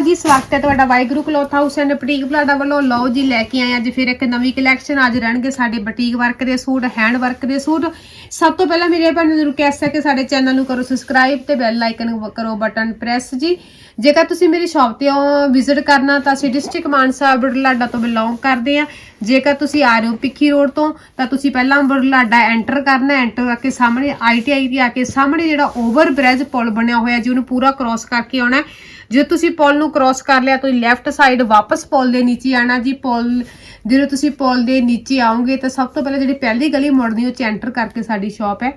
ਜੀ, ਸਵਾਗਤ ਹੈ ਤੁਹਾਡਾ Waheguru cloth house and boutique Balada ਵੱਲੋਂ। ਲਓ ਜੀ, ਲੈ ਕੇ ਆਏ ਅੱਜ ਫਿਰ ਇੱਕ ਨਵੀਂ ਕਲੈਕਸ਼ਨ ਅੱਜ ਰਹਿਣਗੇ ਸਾਡੇ ਬੁਟੀਕ ਵਰਕ ਦੇ ਸੂਟ ਹੈਂਡ ਵਰਕ ਦੇ ਸੂਟ। ਸਭ ਤੋਂ ਪਹਿਲਾਂ ਮੇਰੇ ਭੈਣਾਂ ਨੂੰ ਰਿਕਵੈਸਟ ਹੈ ਕਿ ਸਾਡੇ ਚੈਨਲ ਨੂੰ ਕਰੋ ਸਬਸਕ੍ਰਾਈਬ ਤੇ ਬੈਲ ਆਈਕਨ ਕਰੋ ਬਟਨ ਪ੍ਰੈਸ ਜੀ। ਜੇਕਰ ਤੁਸੀਂ ਮੇਰੀ ਸ਼ਾਪ ਤੇ ਵਿਜ਼ਿਟ ਕਰਨਾ, ਤਾਂ ਅਸੀਂ ਡਿਸਟ੍ਰਿਕਟ ਮਾਨਸਾ ਬੁਢਲਾਡਾ ਤੋਂ ਬਿਲੋਂਗ ਕਰਦੇ ਆ ਜੇਕਰ ਤੁਸੀਂ ਆ ਰਹੇ ਹੋ ਪਿੱਖੀ ਰੋਡ ਤੋਂ, ਤਾਂ ਤੁਸੀਂ ਪਹਿਲਾਂ ਬੁਢਲਾਡਾ ਐਂਟਰ ਕਰਨਾ ਐਂਟਰ ਕਰਕੇ ਸਾਹਮਣੇ ਆਈਟੀਆਈ ਦੀ ਆ ਕੇ ਸਾਹਮਣੇ ਜਿਹੜਾ ਓਵਰ ਬ੍ਰਿਜ ਪੁਲ ਬਣਿਆ ਹੋਇਆ ਜੀ, ਉਹਨੂੰ ਪੂਰਾ ਕ੍ਰਾਸ ਕਰਕੇ ਆਉਣਾ ਜੇ ਤੁਸੀਂ ਪੁਲ ਨੂੰ ਕ੍ਰਾਸ ਕਰ ਲਿਆ ਤਾਂ ਲੈਫਟ ਸਾਈਡ ਵਾਪਸ ਪੁਲ ਦੇ ਨੀਚੇ ਆਣਾ ਜੀ, ਪੁਲ ਜਦੋਂ ਤੁਸੀਂ ਪੁਲ ਦੇ ਨੀਚੇ ਆਓਗੇ ਤਾਂ ਸਭ ਤੋਂ ਪਹਿਲਾਂ ਜਿਹੜੀ ਪਹਿਲੀ ਗਲੀ ਮੁੜਨੀ, ਉਹ ਚ ਐਂਟਰ ਕਰਕੇ ਸਾਡੀ ਸ਼ਾਪ ਹੈ।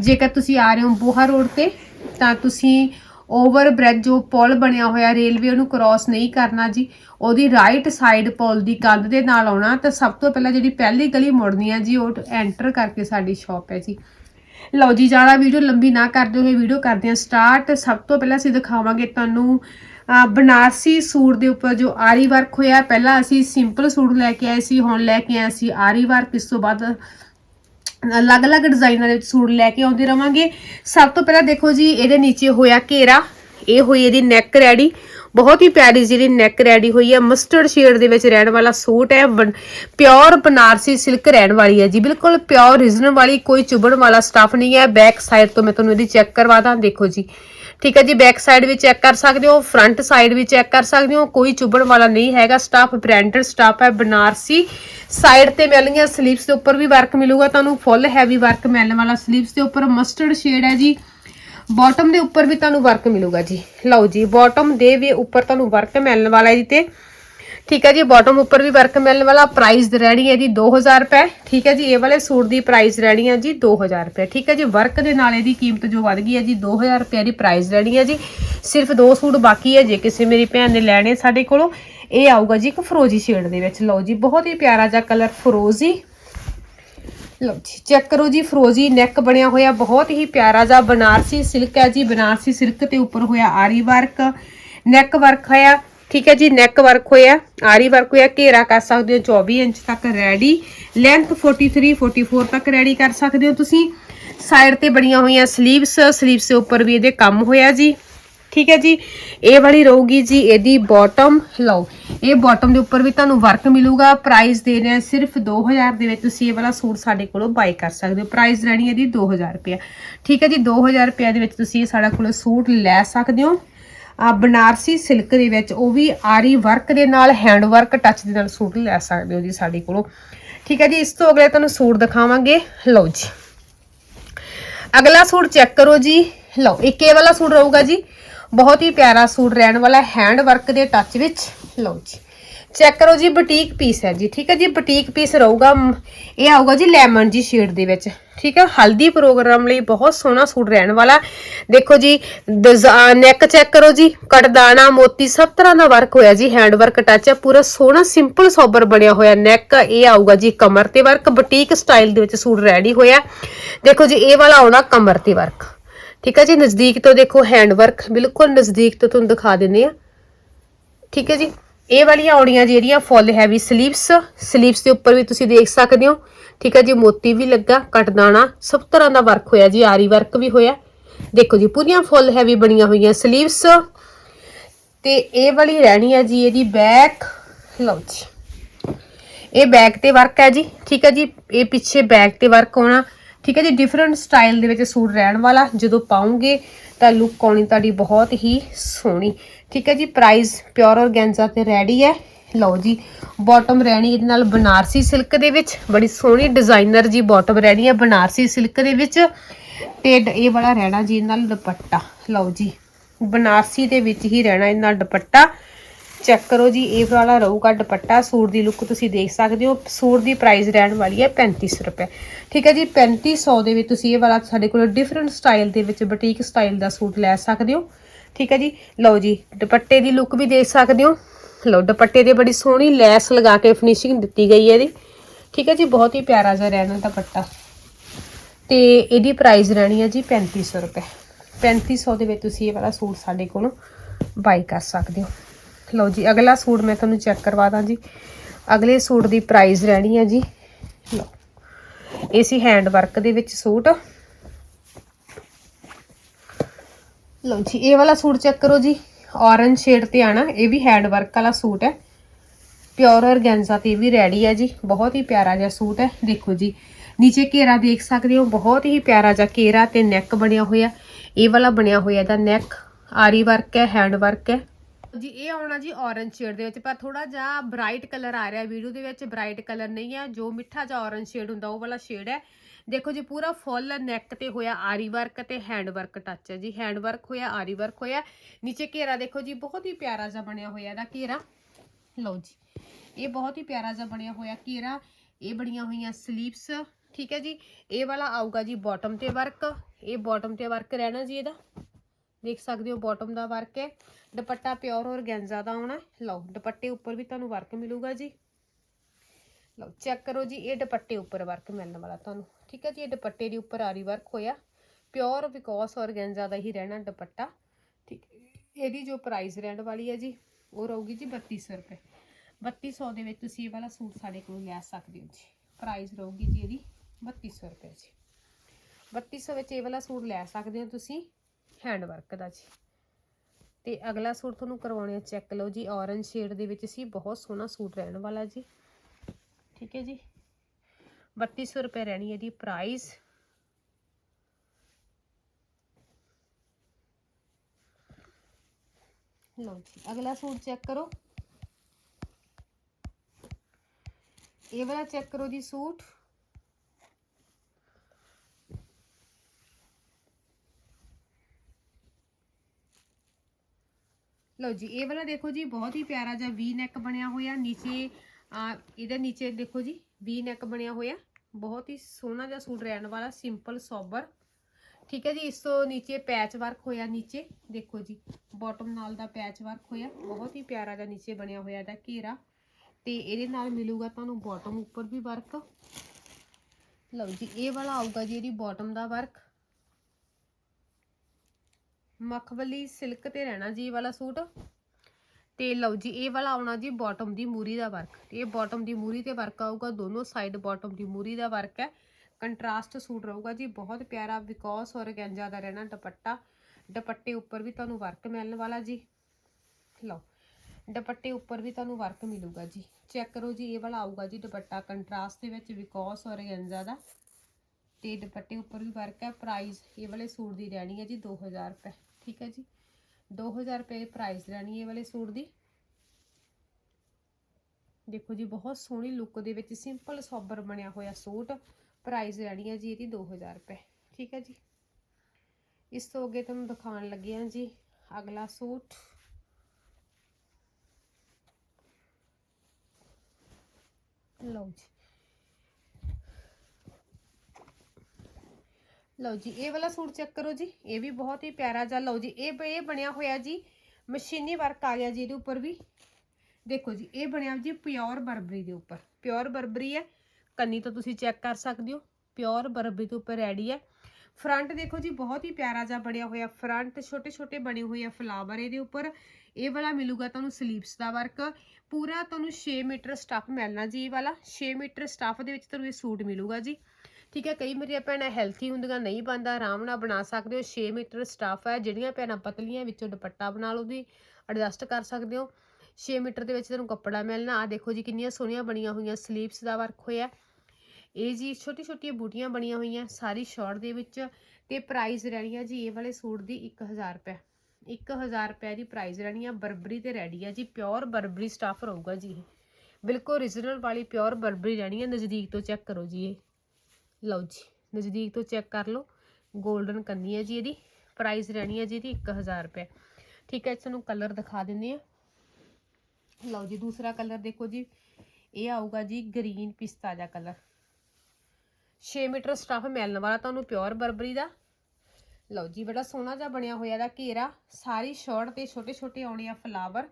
ਜੇਕਰ ਤੁਸੀਂ ਆ ਰਹੇ ਹੋ ਬੋਹਾ ਰੋਡ ਤੇ, ਤਾਂ ਤੁਸੀਂ ਓਵਰ ਬ੍ਰਿਜ ਜੋ ਪੁਲ ਬਣਿਆ ਹੋਇਆ ਰੇਲਵੇ ਉਹਨੂੰ ਕ੍ਰਾਸ ਨਹੀਂ ਕਰਨਾ ਜੀ। ਉਹਦੀ ਰਾਈਟ ਸਾਈਡ ਪੁਲ ਦੀ ਕੰਧ ਦੇ ਨਾਲ ਆਉਣਾ, ਤਾਂ ਸਭ ਤੋਂ ਪਹਿਲਾਂ ਜਿਹੜੀ ਪਹਿਲੀ ਗਲੀ ਮੁੜਨੀ ਹੈ ਜੀ, ਉਹ ਐਂਟਰ ਕਰਕੇ ਸਾਡੀ ਸ਼ਾਪ ਹੈ ਜੀ। ਲਓ ਜੀ, ਜ਼ਿਆਦਾ ਵੀਡੀਓ ਲੰਬੀ ਨਾ ਕਰਦੇ ਹੋਏ ਵੀਡੀਓ ਕਰਦੇ ਹਾਂ ਸਟਾਰਟ ਸਭ ਤੋਂ ਪਹਿਲਾਂ ਅਸੀਂ ਦਿਖਾਵਾਂਗੇ ਤੁਹਾਨੂੰ ਬਨਾਰਸੀ ਸੂਟ ਦੇ ਉੱਪਰ ਜੋ ਆਰੀ ਵਰਕ ਹੋਇਆ। ਪਹਿਲਾਂ ਅਸੀਂ ਸਿੰਪਲ ਸੂਟ ਲੈ ਕੇ ਆਏ ਸੀ, ਹੁਣ ਲੈ ਕੇ ਆਏ ਸੀ ਆਰੀ ਵਰਕ ਇਸ ਤੋਂ ਬਾਅਦ ਅਲੱਗ-ਅਲੱਗ ਡਿਜ਼ਾਈਨਾਂ ਦੇ ਵਿੱਚ ਸੂਟ ਲੈ ਕੇ ਆਉਂਦੇ ਰਵਾਂਗੇ। ਸਭ ਤੋਂ ਪਹਿਲਾਂ ਦੇਖੋ ਜੀ, ਇਹਦੇ ਨੀਚੇ ਹੋਇਆ ਘੇਰਾ, ਇਹ ਹੋਈ ਇਹਦੀ ਨੈਕ ਰੈਡੀ ਬਹੁਤ ਹੀ ਪਿਆਰੀ ਜਿਹੜੀ ਨੈਕ ਰੈਡੀ ਹੋਈ ਹੈ। ਮਸਟਰਡ ਸ਼ੇਡ ਦੇ ਵਿੱਚ ਰਹਿਣ ਵਾਲਾ ਸੂਟ ਹੈ। ਪਿਓਰ ਬਨਾਰਸੀ ਸਿਲਕ ਰਹਿਣ ਵਾਲੀ ਹੈ ਜੀ। ਬਿਲਕੁਲ ਪਿਓਰ ਰੀਜਨਲ ਵਾਲੀ, ਕੋਈ ਚੁਭਣ ਵਾਲਾ ਸਟਫ ਨਹੀਂ ਹੈ। ਬੈਕ ਸਾਈਡ ਤੋਂ ਮੈਂ ਤੁਹਾਨੂੰ ਇਹਦੀ ਚੈੱਕ ਕਰਵਾ ਦਾਂ। ਦੇਖੋ ਜੀ। ਠੀਕ ਹੈ ਜੀ ਬੈਕ ਸਾਈਡ ਵੀ ਚੈੱਕ ਕਰ ਸਕਦੇ ਹੋ ਫਰੰਟ ਸਾਈਡ ਵੀ ਚੈੱਕ ਕਰ ਸਕਦੇ ਹੋ। ਕੋਈ ਚੁਭਣ ਵਾਲਾ ਨਹੀਂ ਹੈਗਾ। ਸਟਾਫ ਬ੍ਰਾਂਡਡ ਸਟਾਫ ਹੈ ਬਨਾਰਸੀ ਸਾਈਡ ਤੇ ਮਿਲਣਗੀਆਂ ਸਲੀਵਸ ਦੇ ਉੱਪਰ ਵੀ ਵਰਕ ਮਿਲੂਗਾ। ਤੁਹਾਨੂੰ ਫੁੱਲ ਹੈਵੀ ਵਰਕ ਮਿਲਣ ਵਾਲਾ ਸਲੀਵਸ ਦੇ ਉੱਪਰ। ਮਸਟਰਡ ਸ਼ੇਡ ਹੈ ਜੀ। ਬਾਟਮ ਦੇ ਉੱਪਰ ਵੀ ਤੁਹਾਨੂੰ ਵਰਕ ਮਿਲੂਗਾ ਜੀ। ਲਓ ਜੀ ਬਾਟਮ ਦੇ ਵੀ ਉੱਪਰ ਤੁਹਾਨੂੰ ਵਰਕ ਮਿਲਣ ਵਾਲਾ ਜੀ ਤੇ। ਠੀਕ ਹੈ ਜੀ ਬਾਟਮ ਉੱਪਰ ਵੀ ਵਰਕ ਮਿਲਣ ਵਾਲਾ। ਪ੍ਰਾਈਸ ਰਹਿਣੀ ਹੈ ਜੀ 2000 ਰੁਪਏ। ਠੀਕ ਹੈ ਜੀ, ਇਹ ਵਾਲੇ ਸੂਟ ਦੀ ਪ੍ਰਾਈਸ ਰਹਿਣੀ ਹੈ ਜੀ 2000 ਰੁਪਏ। ਠੀਕ ਹੈ ਜੀ ਵਰਕ ਦੇ ਨਾਲ ਇਹਦੀ ਕੀਮਤ ਜੋ ਵੱਧ ਗਈ ਹੈ ਜੀ 2000 ਰੁਪਏ ਦੀ ਪ੍ਰਾਈਸ ਰਹਿਣੀ ਹੈ ਜੀ। ਸਿਰਫ ਦੋ ਸੂਟ ਬਾਕੀ ਹੈ ਜੇ ਕਿਸੇ ਮੇਰੀ ਭੈਣ ਨੇ ਲੈਣੇ ਸਾਡੇ ਕੋਲੋਂ। ਇਹ ਆਊਗਾ ਜੀ ਇੱਕ ਫਰੋਜੀ ਸ਼ੇਡ ਦੇ ਵਿੱਚ। ਲਓ ਜੀ, ਬਹੁਤ ਹੀ ਪਿਆਰਾ ਜਿਹਾ ਕਲਰ ਫਰੋਜ਼ੀ ਲਓ ਜੀ ਚੈੱਕ ਕਰੋ ਜੀ, ਫਰੋਜ਼ੀ ਨੈਕ ਬਣਿਆ ਹੋਇਆ, ਬਹੁਤ ਹੀ ਪਿਆਰਾ ਜਿਹਾ ਬਨਾਰਸੀ ਸਿਲਕ ਹੈ ਜੀ, ਬਨਾਰਸੀ ਸਿਲਕ ਤੇ ਉੱਪਰ ਹੋਇਆ ਆਰੀ ਵਰਕ ਨੈਕ ਵਰਕ ਹੋਇਆ, ਠੀਕ ਹੈ ਜੀ ਨੈਕ ਵਰਕ ਹੋਇਆ, ਆਰੀ ਵਰਕ ਹੋਇਆ, ਘੇਰਾ ਕਰ ਸਕਦੇ ਹੋ 24 ਇੰਚ ਤੱਕ ਰੈਡੀ ਲੈਂਥ 43 44 ਤੱਕ ਰੈਡੀ ਕਰ ਸਕਦੇ ਹੋ ਤੁਸੀਂ। ਸਾਈਡ ਤੇ ਬਣੀਆਂ ਹੋਈਆਂ ਸਲੀਵਸ ਸਲੀਵਸ ਦੇ ਉੱਪਰ ਵੀ ਇਹਦੇ ਕੰਮ ਹੋਇਆ ਜੀ। ਠੀਕ ਹੈ ਜੀ। ਇਹ ਵਾਲੀ ਰਹੂਗੀ ਜੀ ਇਹਦੀ ਬਾਟਮ ਲਓ, ਇਹ ਬਾਟਮ ਦੇ ਉੱਪਰ ਵੀ ਤੁਹਾਨੂੰ ਵਰਕ ਮਿਲੂਗਾ। ਪ੍ਰਾਈਸ ਦੇ ਰਹੇ ਹਾਂ ਸਿਰਫ 2000 ਦੇ ਵਿੱਚ ਤੁਸੀਂ ਇਹ ਵਾਲਾ ਸੂਟ ਸਾਡੇ ਕੋਲੋਂ ਬਾਈ ਕਰ ਸਕਦੇ ਹੋ। ਪ੍ਰਾਈਸ ਰਹਿਣੀ ਹੈ ਇਹਦੀ 2000 ਰੁਪਏ ਠੀਕ ਹੈ ਜੀ 2000 ਰੁਪਏ ਦੇ ਵਿੱਚ ਤੁਸੀਂ ਇਹ ਸਾਡੇ ਕੋਲੋਂ ਸੂਟ ਲੈ ਸਕਦੇ ਹੋ। ਆ ਬਨਾਰਸੀ ਸਿਲਕ ਦੇ ਵਿੱਚ ਉਹ ਵੀ ਆਰੀ ਵਰਕ ਦੇ ਨਾਲ ਹੈਂਡ ਵਰਕ ਟੱਚ ਦੇ ਨਾਲ ਸੂਟ ਲੈ ਸਕਦੇ ਹੋ ਜੀ ਸਾਡੇ ਕੋਲੋਂ। ਠੀਕ ਹੈ ਜੀ, ਇਸ ਤੋਂ ਅਗਲੇ ਤੁਹਾਨੂੰ ਸੂਟ ਦਿਖਾਵਾਂਗੇ। ਲਓ ਜੀ। ਅਗਲਾ ਸੂਟ ਚੈੱਕ ਕਰੋ ਜੀ। ਲਓ, ਇੱਕ ਇਹ ਵਾਲਾ ਸੂਟ ਰਹੂਗਾ ਜੀ। ਬਹੁਤ ਹੀ ਪਿਆਰਾ ਸੂਟ ਰਹਿਣ ਵਾਲਾ ਹੈਂਡ ਵਰਕ ਦੇ ਟੱਚ ਵਿੱਚ। ਲਓ ਜੀ। ਚੈੱਕ ਕਰੋ ਜੀ, ਬੁਟੀਕ ਪੀਸ ਹੈ ਜੀ, ਠੀਕ ਹੈ ਜੀ? ਬੁਟੀਕ ਪੀਸ ਰਹੂਗਾ ਇਹ ਆਊਗਾ ਜੀ ਲੈਮਨ ਜੀ ਸ਼ੇਡ ਦੇ ਵਿੱਚ, ਠੀਕ ਹੈ? ਹਲਦੀ ਪ੍ਰੋਗਰਾਮ ਲਈ ਬਹੁਤ ਸੋਹਣਾ ਸੂਟ ਰਹਿਣ ਵਾਲਾ। ਦੇਖੋ ਜੀ ਨੈਕ ਚੈੱਕ ਕਰੋ ਜੀ, ਕਟਦਾਣਾ, ਮੋਤੀ, ਸਭ ਤਰ੍ਹਾਂ ਦਾ ਵਰਕ ਹੋਇਆ ਜੀ ਹੈਂਡ ਵਰਕ ਟੱਚ ਹੈ, ਪੂਰਾ ਸੋਹਣਾ ਸਿੰਪਲ ਸੋਬਰ ਬਣਿਆ ਹੋਇਆ ਨੈਕ ਇਹ ਆਊਗਾ ਜੀ ਕਮਰ ਤੇ ਵਰਕ ਬੁਟੀਕ ਸਟਾਈਲ ਦੇ ਵਿੱਚ ਸੂਟ ਰੈਡੀ ਹੋਇਆ। ਦੇਖੋ ਜੀ, ਇਹ ਵਾਲਾ ਆਉਣਾ ਕਮਰ ਤੇ ਵਰਕ ਠੀਕ ਹੈ ਜੀ? ਨਜ਼ਦੀਕ ਤੋਂ ਦੇਖੋ ਹੈਂਡ ਵਰਕ ਬਿਲਕੁਲ ਨਜ਼ਦੀਕ ਤੋਂ ਤੁਹਾਨੂੰ ਦਿਖਾ ਦਿੰਦੇ ਆ ਠੀਕ ਹੈ ਜੀ? ਇਹ ਵਾਲੀਆਂ ਆਉਣੀਆਂ ਜਿਹੜੀਆਂ ਫੁੱਲ ਹੈਵੀ ਸਲੀਵਸ ਸਲੀਵਸ ਦੇ ਉੱਪਰ ਵੀ ਤੁਸੀਂ ਦੇਖ ਸਕਦੇ ਹੋ। ਠੀਕ ਹੈ ਜੀ? ਮੋਤੀ ਵੀ ਲੱਗਾ, ਕਟਦਾਣਾ, ਸਭ ਤਰ੍ਹਾਂ ਦਾ ਵਰਕ ਹੋਇਆ ਜੀ। ਆਰੀ ਵਰਕ ਵੀ ਹੋਇਆ। ਦੇਖੋ ਜੀ, ਪੂਰੀਆਂ ਫੁੱਲ ਹੈਵੀ ਬਣੀਆਂ ਹੋਈਆਂ ਸਲੀਵਸ ਤੇ ਇਹ ਵਾਲੀ ਰਹਿਣੀ ਹੈ ਜੀ ਇਹਦੀ ਬੈਕ ਲਓ ਜੀ। ਇਹ ਬੈਕ ਤੇ ਵਰਕ ਹੈ ਜੀ। ਠੀਕ ਹੈ ਜੀ? ਇਹ ਪਿੱਛੇ ਬੈਕ ਤੇ ਵਰਕ ਆਉਣਾ ਠੀਕ ਹੈ ਜੀ ਡਿਫਰੈਂਟ ਸਟਾਈਲ ਦੇ ਵਿੱਚ ਸੂਟ ਰਹਿਣ ਵਾਲਾ, ਜਦੋਂ ਪਾਉਂਗੇ ਤਾਂ ਲੁੱਕ ਆਉਣੀ ਤੁਹਾਡੀ ਬਹੁਤ ਹੀ ਸੋਹਣੀ। ਠੀਕ ਹੈ ਜੀ ਪ੍ਰਾਈਸ ਪਿਓਰ ਔਰਗੈਂਜ਼ਾ ਤੇ ਰੈਡੀ ਹੈ। ਲਓ ਜੀ ਬਾਟਮ ਰਹਿਣੀ ਇਹਦੇ ਨਾਲ ਬਨਾਰਸੀ ਸਿਲਕ ਦੇ ਵਿੱਚ। ਬੜੀ ਸੋਹਣੀ ਡਿਜ਼ਾਈਨਰ ਜੀ ਬਾਟਮ ਰਹਿਣੀ ਹੈ ਬਨਾਰਸੀ ਸਿਲਕ ਦੇ ਵਿੱਚ। ਤੇ ਇਹ ਵਾਲਾ ਰਹਿਣਾ ਜੀ ਇਹਦੇ ਨਾਲ ਦੁਪੱਟਾ। ਲਓ ਜੀ, ਬਨਾਰਸੀ ਦੇ ਵਿੱਚ ਹੀ ਰਹਿਣਾ ਇਹਦੇ ਨਾਲ ਦੁਪੱਟਾ। ਚੈੱਕ ਕਰੋ ਜੀ, ਇਹ ਵਾਲਾ ਰਹੂਗਾ ਦੁਪੱਟਾ, ਸੂਟ ਦੀ ਲੁੱਕ ਤੁਸੀਂ ਦੇਖ ਸਕਦੇ ਹੋ, ਸੂਟ ਦੀ ਪ੍ਰਾਈਸ ਰਹਿਣ ਵਾਲੀ ਹੈ 3500 ਰੁਪਏ। ਠੀਕ ਹੈ ਜੀ 3500 ਦੇ ਵਿੱਚ ਤੁਸੀਂ ਇਹ ਵਾਲਾ ਸਾਡੇ ਕੋਲ ਡਿਫਰੈਂਟ ਸਟਾਈਲ ਦੇ ਵਿੱਚ ਬੁਟੀਕ ਸਟਾਈਲ ਦਾ ਸੂਟ ਲੈ ਸਕਦੇ ਹੋ। ਠੀਕ ਹੈ ਜੀ, ਲਓ ਜੀ, ਦੁਪੱਟੇ ਦੀ ਲੁੱਕ ਵੀ ਦੇਖ ਸਕਦੇ ਹੋ। ਲਓ, ਦੁਪੱਟੇ ਤੇ ਬੜੀ ਸੋਹਣੀ ਲੈਸ ਲਗਾ ਕੇ ਫਿਨਿਸ਼ਿੰਗ ਦਿੱਤੀ ਗਈ ਹੈ ਇਹਦੀ। ਠੀਕ ਹੈ ਜੀ, ਬਹੁਤ ਹੀ ਪਿਆਰਾ ਜਿਹਾ ਰਹਿਣਾ ਦੁਪੱਟਾ। ਤੇ ਇਹਦੀ ਪ੍ਰਾਈਸ ਰਹਿਣੀ ਹੈ ਜੀ 3500 ਰੁਪਏ। 3500 ਦੇ ਵਿੱਚ ਤੁਸੀਂ ਇਹ ਵਾਲਾ ਸੂਟ ਸਾਡੇ ਕੋਲੋਂ ਬਾਈ ਕਰ ਸਕਦੇ ਹੋ। ਲਓ ਜੀ, ਅਗਲਾ ਸੂਟ ਮੈਂ ਤੁਹਾਨੂੰ ਚੈੱਕ ਕਰਵਾ ਦਾਂ ਜੀ। ਅਗਲੇ ਸੂਟ ਦੀ ਪ੍ਰਾਈਸ ਰਹਿਣੀ ਹੈ ਜੀ। ਲਓ, ਇਹ ਸੀ ਹੈਂਡ ਵਰਕ ਦੇ ਵਿੱਚ ਸੂਟ। ਲਓ ਜੀ, ਇਹ ਵਾਲਾ ਸੂਟ ਚੈੱਕ ਕਰੋ ਜੀ। ਔਰੰਜ ਸ਼ੇਡ ਤੇ ਆਣਾ, ਇਹ ਵੀ ਹੈਂਡ ਵਰਕ ਵਾਲਾ ਸੂਟ ਹੈ। ਪਿਓਰ ਔਰਗੈਂਜ਼ਾ ਤੇ ਇਹ ਵੀ ਰੈਡੀ ਹੈ ਜੀ। ਬਹੁਤ ਹੀ ਪਿਆਰਾ ਜਿਹਾ ਸੂਟ ਹੈ, ਦੇਖੋ ਜੀ। ਨੀਚੇ ਘੇਰਾ ਦੇਖ ਸਕਦੇ ਹੋ, ਬਹੁਤ ਹੀ ਪਿਆਰਾ ਜਿਹਾ ਘੇਰਾ ਤੇ ਨੈਕ ਬਣਿਆ ਹੋਇਆ। ਇਹ ਵਾਲਾ ਬਣਿਆ ਹੋਇਆ ਇਹਦਾ ਨੈਕ ਆਰੀ ਵਰਕ ਹੈ ਹੈਂਡ ਵਰਕ ਹੈ। ਜੀ, ਇਹ ਆਉਣਾ ਜੀ ਔਰੰਜ ਸ਼ੇਡ ਦੇ ਵਿੱਚ, ਪਰ ਥੋੜਾ ਜਿਹਾ ਬ੍ਰਾਈਟ ਕਲਰ ਆ ਰਿਹਾ ਵੀਡੀਓ ਦੇ ਵਿੱਚ ਬ੍ਰਾਈਟ ਕਲਰ ਨਹੀਂ ਹੈ, ਜੋ ਮਿੱਠਾ ਜਿਹਾ ਔਰੰਜ ਸ਼ੇਡ ਹੁੰਦਾ, ਉਹ ਵਾਲਾ ਸ਼ੇਡ ਹੈ। ਦੇਖੋ ਜੀ, ਪੂਰਾ ਫੁੱਲ ਨੈਕ ਤੇ ਹੋਇਆ ਆਰੀ ਵਰਕ ਤੇ ਹੈਂਡ ਵਰਕ ਟੱਚ ਹੈ ਜੀ ਹੈਂਡ ਵਰਕ ਹੋਇਆ, ਆਰੀ ਵਰਕ ਹੋਇਆ। ਨੀਚੇ ਘੇਰਾ ਦੇਖੋ ਜੀ, ਬਹੁਤ ਹੀ ਪਿਆਰਾ ਜਿਹਾ ਬਣਿਆ ਹੋਇਆ ਇਹਦਾ ਘੇਰਾ। ਲਓ ਜੀ, ਇਹ ਬਹੁਤ ਹੀ ਪਿਆਰਾ ਜਿਹਾ ਬਣਿਆ ਹੋਇਆ ਘੇਰਾ। ਇਹ ਬਣੀਆਂ ਹੋਈਆਂ ਸਲੀਵਸ ਠੀਕ ਹੈ ਜੀ। ਇਹ ਵਾਲਾ ਆਊਗਾ ਜੀ ਬਾਟਮ ਤੇ ਵਰਕ ਇਹ ਬਾਟਮ ਤੇ ਵਰਕ ਰਹਿਣਾ ਜੀ ਇਹਦਾ। ਦੇਖ ਸਕਦੇ ਹੋ ਬਾਟਮ ਦਾ ਵਰਕ ਹੈ। ਦੁਪੱਟਾ ਪਿਓਰ ਔਰਗੈਂਜ਼ਾ ਦਾ ਆਉਣਾ ਲਓ, ਦੁਪੱਟੇ ਉੱਪਰ ਵੀ ਤੁਹਾਨੂੰ ਵਰਕ ਮਿਲੂਗਾ ਜੀ। ਲਓ ਚੈੱਕ ਕਰੋ ਜੀ, ਇਹ ਦੁਪੱਟੇ ਉੱਪਰ ਵਰਕ ਮਿਲਣ ਵਾਲਾ ਤੁਹਾਨੂੰ। ਠੀਕ ਹੈ ਜੀ, ਇਹ ਦੁਪੱਟੇ ਦੇ ਉੱਪਰ ਆਰੀ ਵਰਕ ਹੋਇਆ। ਪਿਓਰ ਵਿਕੋਸ ਔਰਗੈਂਜ਼ਾ ਦਾ ਹੀ ਰਹਿਣਾ ਦੁਪੱਟਾ। ਠੀਕ, ਇਹਦੀ ਜੋ ਪ੍ਰਾਈਸ ਰਹਿਣ ਵਾਲੀ ਹੈ ਜੀ, ਉਹ ਰਹੂਗੀ ਜੀ 3200 ਰੁਪਏ। 3200 ਦੇ ਵਿੱਚ ਤੁਸੀਂ ਇਹ ਵਾਲਾ ਸੂਟ ਸਾਡੇ ਕੋਲ ਲੈ ਸਕਦੇ ਹੋ ਜੀ। ਪ੍ਰਾਈਸ ਰਹੂਗੀ ਜੀ ਇਹਦੀ 3200 ਰੁਪਏ ਜੀ। 3200 ਵਿੱਚ ਇਹ ਵਾਲਾ ਸੂਟ ਲੈ ਸਕਦੇ ਹੋ ਤੁਸੀਂ। ਹੈਂਡ ਵਰਕ ਦਾ ਜੀ। ਤੇ ਅਗਲਾ ਸੂਟ ਤੁਹਾਨੂੰ ਕਰਵਾਉਣੇ ਚੈੱਕ ਲਓ ਜੀ, ਔਰੰਜ ਸ਼ੇਡ ਦੇ ਵਿੱਚ ਸੀ, ਬਹੁਤ ਸੋਹਣਾ ਸੂਟ ਰਹਿਣ ਵਾਲਾ ਜੀ। ਠੀਕ ਹੈ ਜੀ। 3200 ਰੁਪਏ ਰਹਿਣੀ ਹੈ ਦੀ ਪ੍ਰਾਈਸ ਲਓ ਜੀ, ਅਗਲਾ ਸੂਟ ਚੈੱਕ ਕਰੋ। ਇਹ ਵਾਲਾ ਚੈੱਕ ਕਰੋ ਜੀ ਸੂਟ। ਲਓ ਜੀ, ਇਹ ਵਾਲਾ ਦੇਖੋ ਜੀ, ਬਹੁਤ ਹੀ ਪਿਆਰਾ ਜਿਹਾ ਵੀ ਨੈਕ ਬਣਿਆ ਹੋਇਆ, ਨੀਚੇ ਇਹਦੇ ਨੀਚੇ ਦੇਖੋ ਜੀ ਵੀ ਨੈਕ ਬਣਿਆ ਹੋਇਆ, ਬਹੁਤ ਹੀ ਸੋਹਣਾ ਜਿਹਾ ਸੂਟ, ਰਹਿਣ ਵਾਲਾ ਸਿੰਪਲ ਸੋਬਰ ਠੀਕ ਹੈ ਜੀ, ਇਸ ਤੋਂ ਨੀਚੇ ਪੈਚ ਵਰਕ ਹੋਇਆ, ਨੀਚੇ, ਦੇਖੋ ਜੀ ਬਾਟਮ ਨਾਲ ਦਾ ਪੈਚ ਵਰਕ ਹੋਇਆ, ਬਹੁਤ ਹੀ ਪਿਆਰਾ ਜਿਹਾ ਨੀਚੇ ਬਣਿਆ ਹੋਇਆ ਇਹਦਾ ਘੇਰਾ। ਤੇ ਇਹਦੇ ਨਾਲ ਮਿਲੂਗਾ ਤੁਹਾਨੂੰ ਬਾਟਮ ਉੱਪਰ ਵੀ ਵਰਕ ਲਓ ਜੀ, ਇਹ ਵਾਲਾ ਆਊਗਾ ਜੀ ਇਹਦੀ ਬਾਟਮ ਦਾ ਵਰਕ ਮਖਮਲੀ ਸਿਲਕ ਤੇ ਰਹਿਣਾ ਜੀ ਇਹ ਵਾਲਾ ਸੂਟ। ਤੇ ਲਓ ਜੀ, ਇਹ ਵਾਲਾ ਆਉਣਾ ਜੀ ਬਾਟਮ ਦੀ ਮੂਰੀ ਦਾ ਵਰਕ ਇਹ ਬਾਟਮ ਦੀ ਮੂਰੀ ਤੇ ਵਰਕ ਆਊਗਾ, ਦੋਨੋਂ ਸਾਈਡ ਬਾਟਮ ਦੀ ਮੂਰੀ ਦਾ ਵਰਕ ਹੈ। ਕੰਟਰਾਸਟ ਸੂਟ ਰਹੂਗਾ ਜੀ, ਬਹੁਤ ਪਿਆਰਾ ਵਿਕੋਸ ਔਰ ਗੈਂਜਾ ਦਾ ਰਹਿਣਾ ਦੁਪੱਟਾ। ਦੁਪੱਟੇ ਉੱਪਰ ਵੀ ਤੁਹਾਨੂੰ ਵਰਕ ਮਿਲਣ ਵਾਲਾ ਜੀ। ਲਓ, ਦੁਪੱਟੇ ਉੱਪਰ ਵੀ ਤੁਹਾਨੂੰ ਵਰਕ ਮਿਲੂਗਾ ਜੀ। ਚੈੱਕ ਕਰੋ ਜੀ, ਇਹ ਵਾਲਾ ਆਊਗਾ ਜੀ ਦੁਪੱਟਾ ਕੰਟਰਾਸਟ ਦੇ ਵਿੱਚ ਵਿਕੌਸ ਔਰ ਗੈਂਜਾ ਦਾ। ਤੇ ਦੁਪੱਟੇ ਉੱਪਰ ਵੀ ਵਰਕ ਹੈ ਪ੍ਰਾਈਸ ਇਹ ਵਾਲੇ ਸੂਟ ਦੀ ਰਹਿਣੀ ਹੈ ਜੀ 2000 ਰੁਪਏ। ਠੀਕ ਹੈ ਜੀ। 2000 ਰੁਪਏ ਪ੍ਰਾਈਸ ਰਹਿਣੀ ਇਹ ਵਾਲੇ ਸੂਟ ਦੀ। ਦੇਖੋ ਜੀ, ਬਹੁਤ ਸੋਹਣੀ ਲੁੱਕ ਦੇ ਵਿੱਚ ਸਿੰਪਲ ਸੋਬਰ ਬਣਿਆ ਹੋਇਆ ਸੂਟ ਪ੍ਰਾਈਸ ਰਹਿਣੀ ਹੈ ਜੀ ਇਹਦੀ 2000 ਰੁਪਏ। ਠੀਕ ਹੈ ਜੀ। ਇਸ ਤੋਂ ਅੱਗੇ ਤੁਹਾਨੂੰ ਦਿਖਾਉਣ ਲੱਗੇ ਹਾਂ ਜੀ ਅਗਲਾ ਸੂਟ। ਲਓ ਜੀ। ਲਓ ਜੀ, ਇਹ ਵਾਲਾ ਸੂਟ ਚੈੱਕ ਕਰੋ ਜੀ, ਇਹ ਵੀ ਬਹੁਤ ਹੀ ਪਿਆਰਾ ਜਿਹਾ, ਲਓ ਜੀ, ਇਹ ਇਹ ਬਣਿਆ ਹੋਇਆ ਜੀ, ਮਸ਼ੀਨੀ ਵਰਕ ਆ ਗਿਆ ਜੀ ਇਹਦੇ ਉੱਪਰ ਵੀ। ਦੇਖੋ ਜੀ, ਇਹ ਬਣਿਆ ਜੀ ਪਿਓਰ ਬਰਬਰੀ ਦੇ ਉੱਪਰ। ਪਿਓਰ ਬਰਬਰੀ ਹੈ, ਕੰਨੀ ਤੋਂ ਤੁਸੀਂ ਚੈੱਕ ਕਰ ਸਕਦੇ ਹੋ ਪਿਓਰ ਬਰਬਰੀ ਦੇ ਉੱਪਰ ਰੈਡੀ ਹੈ। ਫਰੰਟ ਦੇਖੋ ਜੀ, ਬਹੁਤ ਹੀ ਪਿਆਰਾ ਜਿਹਾ ਬਣਿਆ ਹੋਇਆ ਫਰੰਟ ਛੋਟੇ ਛੋਟੇ ਬਣੇ ਹੋਏ ਆ ਫਲਾਵਰ ਇਹਦੇ ਉੱਪਰ। ਇਹ ਵਾਲਾ ਮਿਲੂਗਾ ਤੁਹਾਨੂੰ ਸਲੀਵਸ ਦਾ ਵਰਕ ਪੂਰਾ ਤੁਹਾਨੂੰ 6 ਮੀਟਰ ਸਟਫ ਮਿਲਣਾ ਜੀ ਇਹ ਵਾਲਾ 6 ਮੀਟਰ ਸਟਫ ਦੇ ਵਿੱਚ ਤੁਹਾਨੂੰ ਇਹ ਸੂਟ ਮਿਲੂਗਾ ਜੀ। ਠੀਕ ਹੈ, ਕਈ ਮੇਰੀਆਂ ਭੈਣਾਂ ਹੈਲਥੀ ਹੁੰਦੀਆਂ ਨਹੀਂ ਬੰਦਾ ਆਰਾਮ ਨਾਲ ਬਣਾ ਸਕਦੇ ਹੋ 6 ਮੀਟਰ ਸਟਫ ਹੈ, ਜਿਹੜੀਆਂ ਭੈਣਾਂ ਪਤਲੀਆਂ ਵਿੱਚੋਂ ਦੁਪੱਟਾ ਬਣਾ ਲਓ ਦੀ ਐਡਜਸਟ ਕਰ ਸਕਦੇ ਹੋ। 6 ਮੀਟਰ ਦੇ ਵਿੱਚ ਤੁਹਾਨੂੰ ਕੱਪੜਾ ਮਿਲਣਾ ਆ ਦੇਖੋ ਜੀ ਕਿੰਨੀਆਂ ਸੋਹਣੀਆਂ ਬਣੀਆਂ ਹੋਈਆਂ ਸਲੀਵਸ ਦਾ ਵਰਕ ਹੋਇਆ। ਇਹ ਜੀ ਛੋਟੀ ਛੋਟੀਆਂ ਬੂਟੀਆਂ ਬਣੀਆਂ ਹੋਈਆਂ, ਸਾਰੀ ਸ਼ਾਰਟ ਦੇ ਵਿੱਚ, ਤੇ ਪ੍ਰਾਈਸ ਰਹਿਣੀ ਹੈ ਜੀ ਇਹ ਵਾਲੇ ਸੂਟ ਦੀ 1000 ਰੁਪਏ। 1000 ਰੁਪਏ ਦੀ ਪ੍ਰਾਈਸ ਰਹਿਣੀ ਆ, ਬਰਬਰੀ ਤੇ ਰੈਡੀ ਆ ਜੀ ਪਿਓਰ ਬਰਬਰੀ ਸਟਾਫ ਰਹੂਗਾ ਜੀ ਇਹ। ਬਿਲਕੁਲ origignal ਵਾਲੀ ਪਿਓਰ ਬਰਬਰੀ ਰਹਿਣੀ ਆ, ਨਜ਼ਦੀਕ ਤੋਂ ਚੈੱਕ ਕਰੋ ਜੀ ਇਹ। ਲਓ ਜੀ, ਨਜ਼ਦੀਕ ਤੋਂ ਚੈੱਕ ਕਰ ਲਓ। 골ਡਨ ਕੰਨੀ ਹੈ ਜੀ ਇਹਦੀ ਪ੍ਰਾਈਸ ਰਹਿਣੀ ਹੈ ਜੀ ਇਹਦੀ 1000 ਰੁਪਏ। ਠੀਕ ਹੈ, ਤੁਹਾਨੂੰ ਕਲਰ ਦਿਖਾ ਦਿੰਦੇ ਆ ਲਓ ਜੀ, ਦੂਸਰਾ ਕਲਰ ਦੇਖੋ ਜੀ, ਇਹ ਆਊਗਾ ਜੀ ਗ੍ਰੀਨ ਪਿਸਤਾ ਜਿਹਾ ਕਲਰ 6 ਮੀਟਰ ਸਟਫ ਮਿਲਣ ਵਾਲਾ ਤੁਹਾਨੂੰ ਪਿਓਰ ਬਰਬਰੀ ਦਾ। ਲਓ ਜੀ, ਬੜਾ ਸੋਹਣਾ ਜਿਹਾ ਬਣਿਆ ਹੋਇਆ ਦਾ ਘੇਰਾ। ਸਾਰੀ ਸ਼ਰਟ ਤੇ ਛੋਟੇ ਛੋਟੇ ਆਉਣੇ ਆ ਫਲਾਵਰ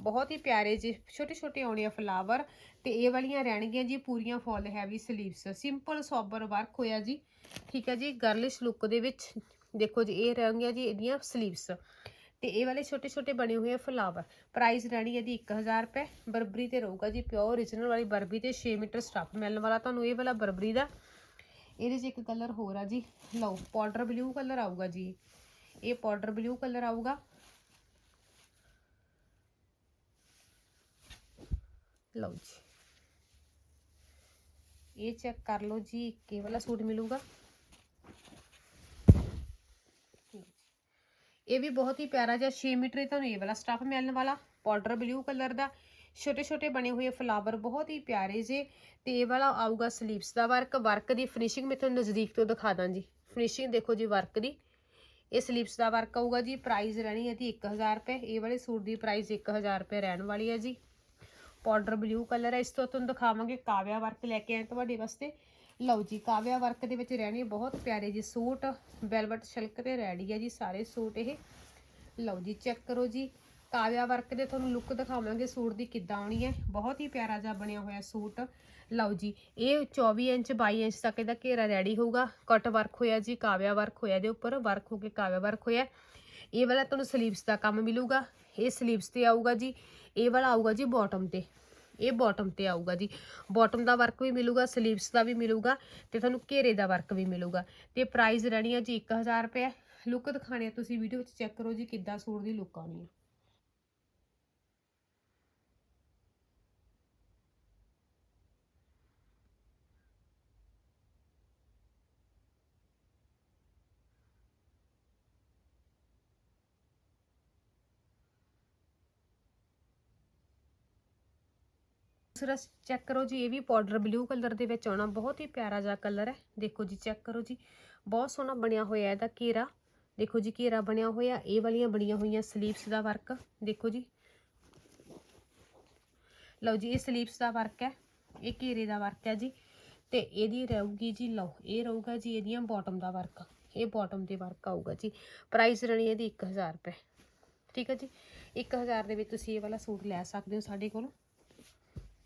ਬਹੁਤ ਹੀ ਪਿਆਰੇ ਜਿਹੇ ਛੋਟੇ ਛੋਟੇ ਆਉਣੇ ਆ ਫਲਾਵਰ ਤੇ ਇਹ ਵਾਲੀਆਂ ਰਹਿਣਗੀਆਂ ਜੀ ਪੂਰੀਆਂ full heavy sleeves simple sober work ਹੋਇਆ ਜੀ। ਠੀਕ ਹੈ ਜੀ ਗਰਲਿਸ਼ ਲੁੱਕ ਦੇ ਵਿੱਚ। ਦੇਖੋ ਜੀ, ਇਹ ਰਹਿਣਗੀਆਂ ਜੀ ਇਹਦੀਆਂ ਸਲੀਵਸ ਤੇ ਇਹ ਵਾਲੇ ਛੋਟੇ ਛੋਟੇ ਬਣੇ ਹੋਏ ਫਲਾਵਰ ਪ੍ਰਾਈਸ ਰਹਿਣੀ ਹੈ ਦੀ 1000 ਰੁਪਏ। ਬਰਬਰੀ ਤੇ ਰਹੂਗਾ ਜੀ ਪਿਓਰ origignal ਵਾਲੀ ਬਰਬਰੀ ਤੇ 6 ਮੀਟਰ ਸਟਫ ਮਿਲਣ ਵਾਲਾ ਤੁਹਾਨੂੰ ਇਹ ਵਾਲਾ ਬਰਬਰੀ ਦਾ। ਇਹਦੇ 'ਚ ਇੱਕ ਕਲਰ ਹੋਰ ਆ ਜੀ। ਲਓ ਪਾਊਡਰ ਬਲੂ ਕਲਰ ਆਊਗਾ ਜੀ। ਇਹ ਪਾਊਡਰ ਬਲੂ ਕਲਰ ਆਊਗਾ। ਲਓ ਜੀ। ਇਹ ਚੈੱਕ ਕਰ ਲਓ ਜੀ, ਇੱਕ ਇਹ ਵਾਲਾ ਸੂਟ ਮਿਲੂਗਾ। ਇਹ ਵੀ ਬਹੁਤ ਹੀ ਪਿਆਰਾ ਜਿਹਾ 6 ਮੀਟਰ ਤੁਹਾਨੂੰ ਇਹ ਵਾਲਾ ਸਟਫ ਮਿਲਣ ਵਾਲਾ ਪਾਊਡਰ ਬਲੂ ਕਲਰ ਦਾ। ਛੋਟੇ ਛੋਟੇ ਬਣੇ ਹੋਏ ਫਲਾਵਰ ਬਹੁਤ ਹੀ ਪਿਆਰੇ ਜੇ। ਤੇ ਇਹ ਵਾਲਾ ਆਊਗਾ ਸਲੀਵਸ ਦਾ ਵਰਕ ਵਰਕ ਦੀ ਫਿਨਿਸ਼ਿੰਗ ਮੈਂ ਤੁਹਾਨੂੰ ਨਜ਼ਦੀਕ ਤੋਂ ਦਿਖਾ ਦਾਂ ਜੀ। ਫਿਨਿਸ਼ਿੰਗ ਦੇਖੋ ਜੀ ਵਰਕ ਦੀ। ਇਹ ਸਲੀਵਸ ਦਾ ਵਰਕ ਆਊਗਾ ਜੀ ਪ੍ਰਾਈਸ ਰਹਿਣੀ ਹੈ ਜੀ 1000 ਰੁਪਏ। ਇਹ ਵਾਲੇ ਸੂਟ ਦੀ ਪ੍ਰਾਈਸ 1000 ਰੁਪਏ ਰਹਿਣ ਵਾਲੀ ਹੈ ਜੀ। ਪਾਊਡਰ ਬਲੂ ਕਲਰ ਹੈ। ਇਸ ਤੋਂ ਤੁਹਾਨੂੰ ਦਿਖਾਵਾਂਗੇ ਕਾਵਿਆ ਵਰਕ ਲੈ ਕੇ ਆਏ ਤੁਹਾਡੇ ਵਾਸਤੇ। ਲਓ ਜੀ, ਕਾਵਿਆ ਵਰਕ ਦੇ ਵਿੱਚ ਰਹਿਣੇ ਬਹੁਤ ਪਿਆਰੇ ਜੀ ਸੂਟ। ਵੈਲਵਟ ਸਿਲਕ ਤੇ ਰੈਡੀ ਹੈ ਜੀ ਸਾਰੇ ਸੂਟ ਇਹ। ਲਓ ਜੀ ਚੈੱਕ ਕਰੋ ਜੀ। ਕਾਵਿਆ ਵਰਕ ਦੇ ਤੁਹਾਨੂੰ ਲੁੱਕ ਦਿਖਾਵਾਂਗੇ ਸੂਟ ਦੀ ਕਿੱਦਾਂ ਆਉਣੀ ਹੈ। ਬਹੁਤ ਹੀ ਪਿਆਰਾ ਜਿਹਾ ਬਣਿਆ ਹੋਇਆ ਸੂਟ। ਲਓ ਜੀ, ਇਹ 24 ਇੰਚ 22 ਇੰਚ ਤੱਕ ਇਹਦਾ ਘੇਰਾ ਰੈਡੀ ਹੋਊਗਾ। ਕੱਟ ਵਰਕ ਹੋਇਆ ਜੀ, ਕਾਵਿਆ ਵਰਕ ਹੋਇਆ ਇਹਦੇ ਉੱਪਰ। ਵਰਕ ਹੋ ਕੇ ਕਾਵਿਆ ਵਰਕ ਹੋਇਆ। ਇਹ ਵਾਲਾ ਤੁਹਾਨੂੰ ਸਲੀਵਸ ਦਾ ਕੰਮ ਮਿਲੂਗਾ। ਇਹ ਸਲੀਵਸ ਤੇ ਆਊਗਾ ਜੀ, ਇਹ ਵਾਲਾ ਆਊਗਾ ਜੀ ਬਾਟਮ ਤੇ। ਇਹ ਬਾਟਮ ਤੇ ਆਊਗਾ ਜੀ। ਬਾਟਮ ਦਾ ਵਰਕ ਵੀ ਮਿਲੂਗਾ ਸਲੀਵਸ ਦਾ ਵੀ ਮਿਲੂਗਾ ਤੇ ਤੁਹਾਨੂੰ ਘੇਰੇ ਦਾ ਵਰਕ ਵੀ ਮਿਲੂਗਾ। ਤੇ ਪ੍ਰਾਈਸ ਰਹਿਣੀ ਹੈ ਜੀ 1000 ਰੁਪਏ ਲੁੱਕ ਦਿਖਾਣੀ ਹੈ ਤੁਸੀਂ ਵੀਡੀਓ ਵਿੱਚ ਚੈੱਕ ਕਰੋ ਜੀ ਕਿੱਦਾਂ ਸੂਟ ਦੀ ਲੁੱਕ ਆਉਣੀ ਹੈ ਦੂਸਰਾ ਚੈੱਕ ਕਰੋ ਜੀ, ਇਹ ਵੀ ਪਾਊਡਰ ਬਲੂ ਕਲਰ ਦੇ ਵਿੱਚ ਆਉਣਾ, ਬਹੁਤ ਹੀ ਪਿਆਰਾ ਜਿਹਾ ਕਲਰ ਹੈ। ਦੇਖੋ ਜੀ ਚੈੱਕ ਕਰੋ ਜੀ, ਬਹੁਤ ਸੋਹਣਾ ਬਣਿਆ ਹੋਇਆ ਇਹਦਾ ਘੇਰਾ। ਦੇਖੋ ਜੀ, ਘੇਰਾ ਬਣਿਆ ਹੋਇਆ, ਇਹ ਵਾਲੀਆਂ ਬਣੀਆਂ ਹੋਈਆਂ ਸਲੀਵਸ ਦਾ ਵਰਕ ਦੇਖੋ ਜੀ। ਲਓ ਜੀ, ਇਹ ਸਲੀਵਸ ਦਾ ਵਰਕ ਹੈ, ਇਹ ਘੇਰੇ ਦਾ ਵਰਕ ਹੈ ਜੀ। ਤੇ ਇਹਦੀ ਰਹੂਗੀ ਜੀ, ਲਓ, ਇਹ ਰਹੂਗਾ ਜੀ, ਇਹਦੀਆਂ ਬਾਟਮ ਦਾ ਵਰਕ ਇਹ ਬਾਟਮ ਦੇ ਵਰਕ ਆਊਗਾ ਜੀ। ਪ੍ਰਾਈਸ ਰਹਿਣੀ ਹੈ ਇਹਦੀ 1000 ਰੁਪਏ। ਠੀਕ ਹੈ ਜੀ? 1000 ਦੇ ਵਿੱਚ ਤੁਸੀਂ ਇਹ ਵਾਲਾ ਸੂਟ ਲੈ ਸਕਦੇ ਹੋ ਸਾਡੇ ਕੋਲੋਂ।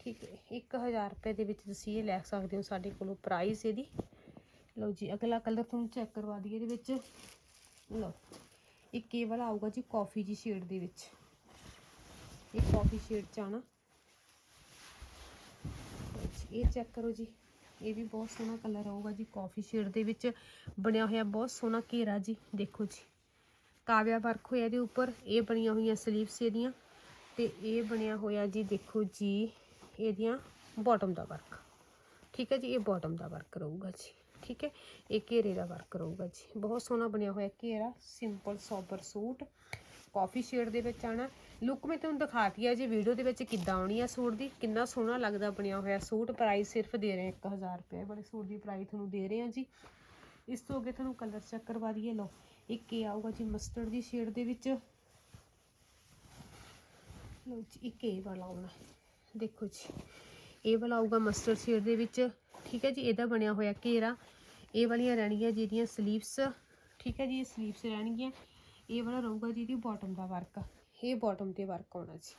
ਠੀਕ ਹੈ 1000 ਰੁਪਏ ਦੇ ਵਿੱਚ ਤੁਸੀਂ ਇਹ ਲੈ ਸਕਦੇ ਹੋ ਸਾਡੇ ਕੋਲੋਂ ਪ੍ਰਾਈਸ ਇਹਦੀ। ਲਓ ਜੀ, ਅਗਲਾ ਕਲਰ ਤੁਹਾਨੂੰ ਚੈੱਕ ਕਰਵਾ ਦਈਏ ਇਹਦੇ ਵਿੱਚ। ਲਓ, ਇੱਕ ਇਹ ਵਾਲਾ ਆਊਗਾ ਜੀ ਕਾਫੀ ਜੀ ਸ਼ੇਡ ਦੇ ਵਿੱਚ। ਇਹ ਕਾਫੀ ਸ਼ੇਡ ਚ ਆਣਾ ਇਹ ਚੈੱਕ ਕਰੋ ਜੀ। ਇਹ ਵੀ ਬਹੁਤ ਸੋਹਣਾ ਕਲਰ ਆਊਗਾ ਜੀ ਕਾਫੀ ਸ਼ੇਡ ਦੇ ਵਿੱਚ। ਬਣਿਆ ਹੋਇਆ ਬਹੁਤ ਸੋਹਣਾ ਘੇਰਾ ਜੀ, ਦੇਖੋ ਜੀ। ਕਾਵਿਆ ਵਰਕ ਹੋਇਆ ਇਹਦੇ ਉੱਪਰ। ਇਹ ਬਣੀਆਂ ਹੋਈਆਂ ਸਲੀਵਸ ਇਹਦੀਆਂ। ਤੇ ਇਹ ਬਣਿਆ ਹੋਇਆ ਜੀ, ਦੇਖੋ ਜੀ। ਇਹਦੀਆਂ ਬਾਟਮ ਦਾ ਵਰਕ ਠੀਕ ਹੈ ਜੀ, ਇਹ ਬਾਟਮ ਦਾ ਵਰਕ ਰਹੂਗਾ ਜੀ। ਠੀਕ ਹੈ, ਇਹ ਘੇਰੇ ਦਾ ਵਰਕ ਰਹੂਗਾ ਜੀ। ਬਹੁਤ ਸੋਹਣਾ ਬਣਿਆ ਹੋਇਆ ਘੇਰਾ simple sober suit. Coffee shade ਦੇ ਵਿੱਚ ਆਣਾ ਲੁੱਕ ਮੈਂ ਤੁਹਾਨੂੰ ਦਿਖਾਤੀ ਹੈ ਜੀ ਵੀਡੀਓ ਦੇ ਵਿੱਚ ਕਿੱਦਾਂ ਆਉਣੀ ਆ ਸੂਟ ਦੀ। ਕਿੰਨਾ ਸੋਹਣਾ ਲੱਗਦਾ ਬਣਿਆ ਹੋਇਆ ਸੂਟ। ਪ੍ਰਾਈਸ ਸਿਰਫ ਦੇ ਰਹੇ 1000 ਰੁਪਏ ਵਾਲੇ ਸੂਟ ਦੀ ਪ੍ਰਾਈਸ ਤੁਹਾਨੂੰ ਦੇ ਰਹੇ ਹਾਂ ਜੀ। ਇਸ ਤੋਂ ਅੱਗੇ ਤੁਹਾਨੂੰ ਕਲਰ ਚੈੱਕ ਕਰਵਾ ਦਈਏ। ਲਓ, ਇੱਕ ਇਹ ਆਊਗਾ ਜੀ ਮਸਟਰਡ ਦੀ ਸ਼ੇਡ ਦੇ ਵਿੱਚ। ਲਓ ਜੀ, ਇੱਕ ਇਹ ਵਾਲਾ ਆਉਣਾ। ਦੇਖੋ ਜੀ, ਇਹ ਵਾਲਾ ਆਊਗਾ ਮਸਟਰਡ ਸ਼ੇਡ ਦੇ ਵਿੱਚ। ਠੀਕ ਹੈ ਜੀ, ਇਹਦਾ ਬਣਿਆ ਹੋਇਆ ਘੇਰਾ। ਇਹ ਵਾਲੀਆਂ ਰਹਿਣਗੀਆਂ ਜਿਹਦੀਆਂ ਸਲੀਵਸ ਠੀਕ ਹੈ ਜੀ, ਇਹ ਸਲੀਵਸ ਰਹਿਣਗੀਆਂ। ਇਹ ਵਾਲਾ ਰਹੂਗਾ ਜੀ ਇਹਦੀ ਬਾਟਮ ਦਾ ਵਰਕ ਇਹ ਬਾਟਮ ਤੇ ਵਰਕ ਆਉਣਾ ਜੀ।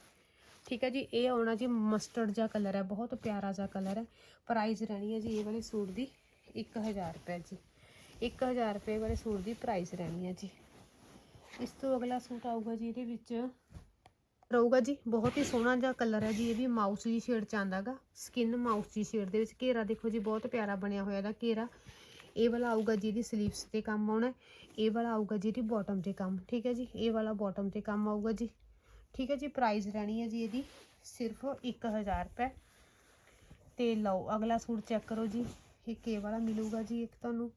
ਠੀਕ ਹੈ ਜੀ, ਇਹ ਆਉਣਾ ਜੀ ਮਸਟਰਡ ਜਿਹਾ ਕਲਰ ਹੈ, ਬਹੁਤ ਪਿਆਰਾ ਜਿਹਾ ਕਲਰ ਹੈ। ਪ੍ਰਾਈਸ ਰਹਿਣੀ ਹੈ ਜੀ ਇਹ ਵਾਲੇ ਸੂਟ ਦੀ 1000 ਰੁਪਏ ਜੀ। 1000 ਰੁਪਏ ਵਾਲੇ ਸੂਟ ਦੀ ਪ੍ਰਾਈਸ ਰਹਿਣੀ ਹੈ ਜੀ। ਇਸ ਤੋਂ ਅਗਲਾ ਸੂਟ ਆਊਗਾ ਜੀ ਇਹਦੇ ਵਿੱਚ ਰਹੂਗਾ ਜੀ। ਬਹੁਤ ਹੀ ਸੋਹਣਾ ਜਿਹਾ ਕਲਰ ਹੈ ਜੀ ਇਹ ਵੀ ਮਾਊਸ ਦੀ ਸ਼ੇਡ ਚ ਆਂਦਾਗਾ ਸਕਿਨ ਮਾਊਸ ਦੀ ਸ਼ੇਡ ਦੇ ਵਿੱਚ। ਘੇਰਾ ਦੇਖੋ ਜੀ, ਬਹੁਤ ਪਿਆਰਾ ਬਣਿਆ ਹੋਇਆ ਇਹਦਾ ਘੇਰਾ। ਇਹ ਵਾਲਾ ਆਊਗਾ ਜੀ ਇਹਦੀ ਸਲੀਵਸ ਤੇ ਕੰਮ ਆਉਣਾ ਇਹ ਵਾਲਾ ਆਊਗਾ ਜੀ ਇਹਦੀ ਬਾਟਮ ਤੇ ਕੰਮ। ਠੀਕ ਹੈ ਜੀ, ਇਹ ਵਾਲਾ ਬਾਟਮ ਤੇ ਕੰਮ ਆਊਗਾ ਜੀ। ਠੀਕ ਹੈ ਜੀ ਪ੍ਰਾਈਸ ਰਹਿਣੀ ਹੈ ਜੀ ਇਹਦੀ ਸਿਰਫ 1000 ਰੁਪਏ। ਤੇ ਲਓ, ਅਗਲਾ ਸੂਟ ਚੈੱਕ ਕਰੋ ਜੀ। ਇੱਕ ਇਹ ਵਾਲਾ ਮਿਲੂਗਾ ਜੀ ਇੱਕ ਤੁਹਾਨੂੰ।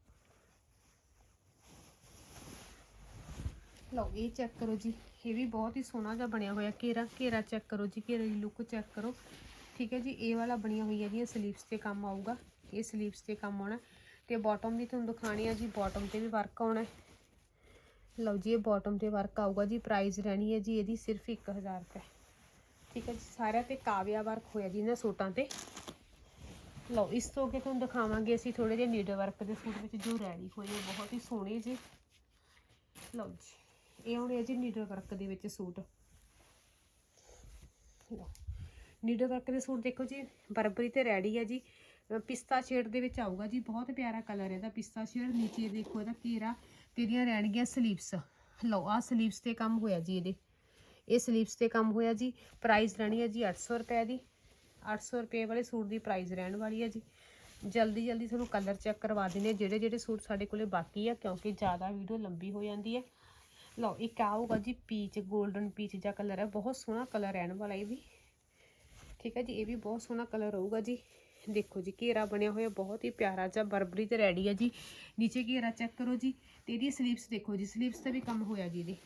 ਲਓ, ਇਹ ਚੈੱਕ ਕਰੋ ਜੀ। ਇਹ ਵੀ ਬਹੁਤ ਹੀ ਸੋਹਣਾ ਜਿਹਾ ਬਣਿਆ ਹੋਇਆ। ਘੇਰਾ ਘੇਰਾ ਚੈੱਕ ਕਰੋ ਜੀ, ਘੇਰੇ ਦੀ ਲੁੱਕ ਚੈੱਕ ਕਰੋ। ਠੀਕ ਹੈ ਜੀ, ਇਹ ਵਾਲਾ ਬਣੀਆਂ ਹੋਈਆਂ ਦੀਆਂ ਸਲੀਵਸ ਤੇ ਕੰਮ ਆਊਗਾ। ਇਹ ਸਲੀਵਸ ਤੇ ਕੰਮ ਆਉਣਾ। ਤੇ ਬਾਟਮ ਵੀ ਤੁਹਾਨੂੰ ਦਿਖਾਣੀ ਆ ਜੀ ਬਾਟਮ ਤੇ ਵੀ ਵਰਕ ਆਉਣਾ। ਲਓ ਜੀ, ਇਹ ਬਾਟਮ ਤੇ ਵਰਕ ਆਊਗਾ ਜੀ ਪ੍ਰਾਈਸ ਰਹਿਣੀ ਹੈ ਜੀ ਇਹਦੀ ਸਿਰਫ 1000 ਰੁਪਏ। ਠੀਕ ਹੈ ਜੀ, ਸਾਰਿਆਂ ਤੇ ਕਾਵਿਆ ਵਰਕ ਹੋਇਆ ਜੀ ਇਹਨਾਂ ਸੂਟਾਂ ਤੇ। ਲਓ, ਇਸ ਤੋਂ ਅੱਗੇ ਤੁਹਾਨੂੰ ਦਿਖਾਵਾਂਗੇ ਅਸੀਂ ਥੋੜੇ ਜਿਹੇ ਨੀਡਲ ਵਰਕ ਦੇ ਸੂਟ ਵਿੱਚ ਜੋ ਰੈਡੀ ਹੋਏ ਬਹੁਤ ਹੀ ਸੋਹਣੇ ਜੀ। ਲਓ ਜੀ। ਇਹ ਹੁਣ ਆ ਜੀ ਨੀਡਲ ਵਰਕ ਦੇ ਵਿੱਚ ਸੂਟ। ਲਓ। ਨੀਡਲ ਵਰਕ ਦੇ ਸੂਟ ਦੇਖੋ ਜੀ, ਬਰਬਰੀ ਤੇ ਰੈਡੀ ਹੈ ਜੀ। ਪਿਸਤਾ ਸ਼ੇਡ ਦੇ ਵਿੱਚ ਆਊਗਾ ਜੀ, ਬਹੁਤ ਪਿਆਰਾ ਕਲਰ ਇਹਦਾ ਪਿਸਤਾ ਸ਼ੇਡ। ਨੀਚੇ ਦੇਖੋ ਇਹਦਾ ਘੇਰਾ ਤੇ ਇਹਦੀਆਂ ਰਹਿਣਗੀਆਂ ਸਲੀਵਸ। ਲਓ, ਆਹ ਸਲੀਵਸ ਤੇ ਕੰਮ ਹੋਇਆ ਜੀ ਇਹਦੇ। ਇਹ ਸਲੀਵਸ ਤੇ ਕੰਮ ਹੋਇਆ ਜੀ ਪ੍ਰਾਈਸ ਰਹਿਣੀ ਹੈ ਜੀ 800 ਰੁਪਏ ਦੀ। 800 ਰੁਪਏ ਵਾਲੇ ਸੂਟ ਦੀ ਪ੍ਰਾਈਸ ਰਹਿਣ ਵਾਲੀ ਹੈ ਜੀ। ਜਲਦੀ ਜਲਦੀ ਤੁਹਾਨੂੰ ਕਲਰ ਚੈੱਕ ਕਰਵਾ ਦਿੰਦੇ ਹਾਂ, ਜਿਹੜੇ ਜਿਹੜੇ ਸੂਟ ਸਾਡੇ ਕੋਲੇ ਬਾਕੀ ਆ, ਕਿਉਂਕਿ ਜ਼ਿਆਦਾ ਵੀਡੀਓ ਲੰਬੀ ਹੋ ਜਾਂਦੀ ਹੈ। ਲਓ, ਇੱਕ ਆਊਗਾ ਜੀ ਪੀਚ 골ਡਨ ਪੀਚ ਜਿਹਾ ਕਲਰ ਹੈ। ਬਹੁਤ ਸੋਹਣਾ ਕਲਰ ਰਹਿਣ ਵਾਲਾ ਇਹ ਵੀ। ਠੀਕ ਹੈ ਜੀ, ਇਹ ਵੀ ਬਹੁਤ ਸੋਹਣਾ ਕਲਰ ਹੋਊਗਾ ਜੀ। ਦੇਖੋ ਜੀ, ਘੇਰਾ ਬਣਿਆ ਹੋਇਆ, ਬਹੁਤ ਹੀ ਪਿਆਰਾ ਜਿਹਾ ਬਰਬਰੀ ਤੇ ਰੈਡੀ ਹੈ ਜੀ। ਨੀਚੇ ਘੇਰਾ ਚੈੱਕ ਕਰੋ ਜੀ। ਤੇ ਇਹਦੀ ਸਲੀਵਸ ਦੇਖੋ ਜੀ ਸਲੀਵਸ ਤੇ ਵੀ ਕੰਮ ਹੋਇਆ ਜੀ ਇਹਦੀ।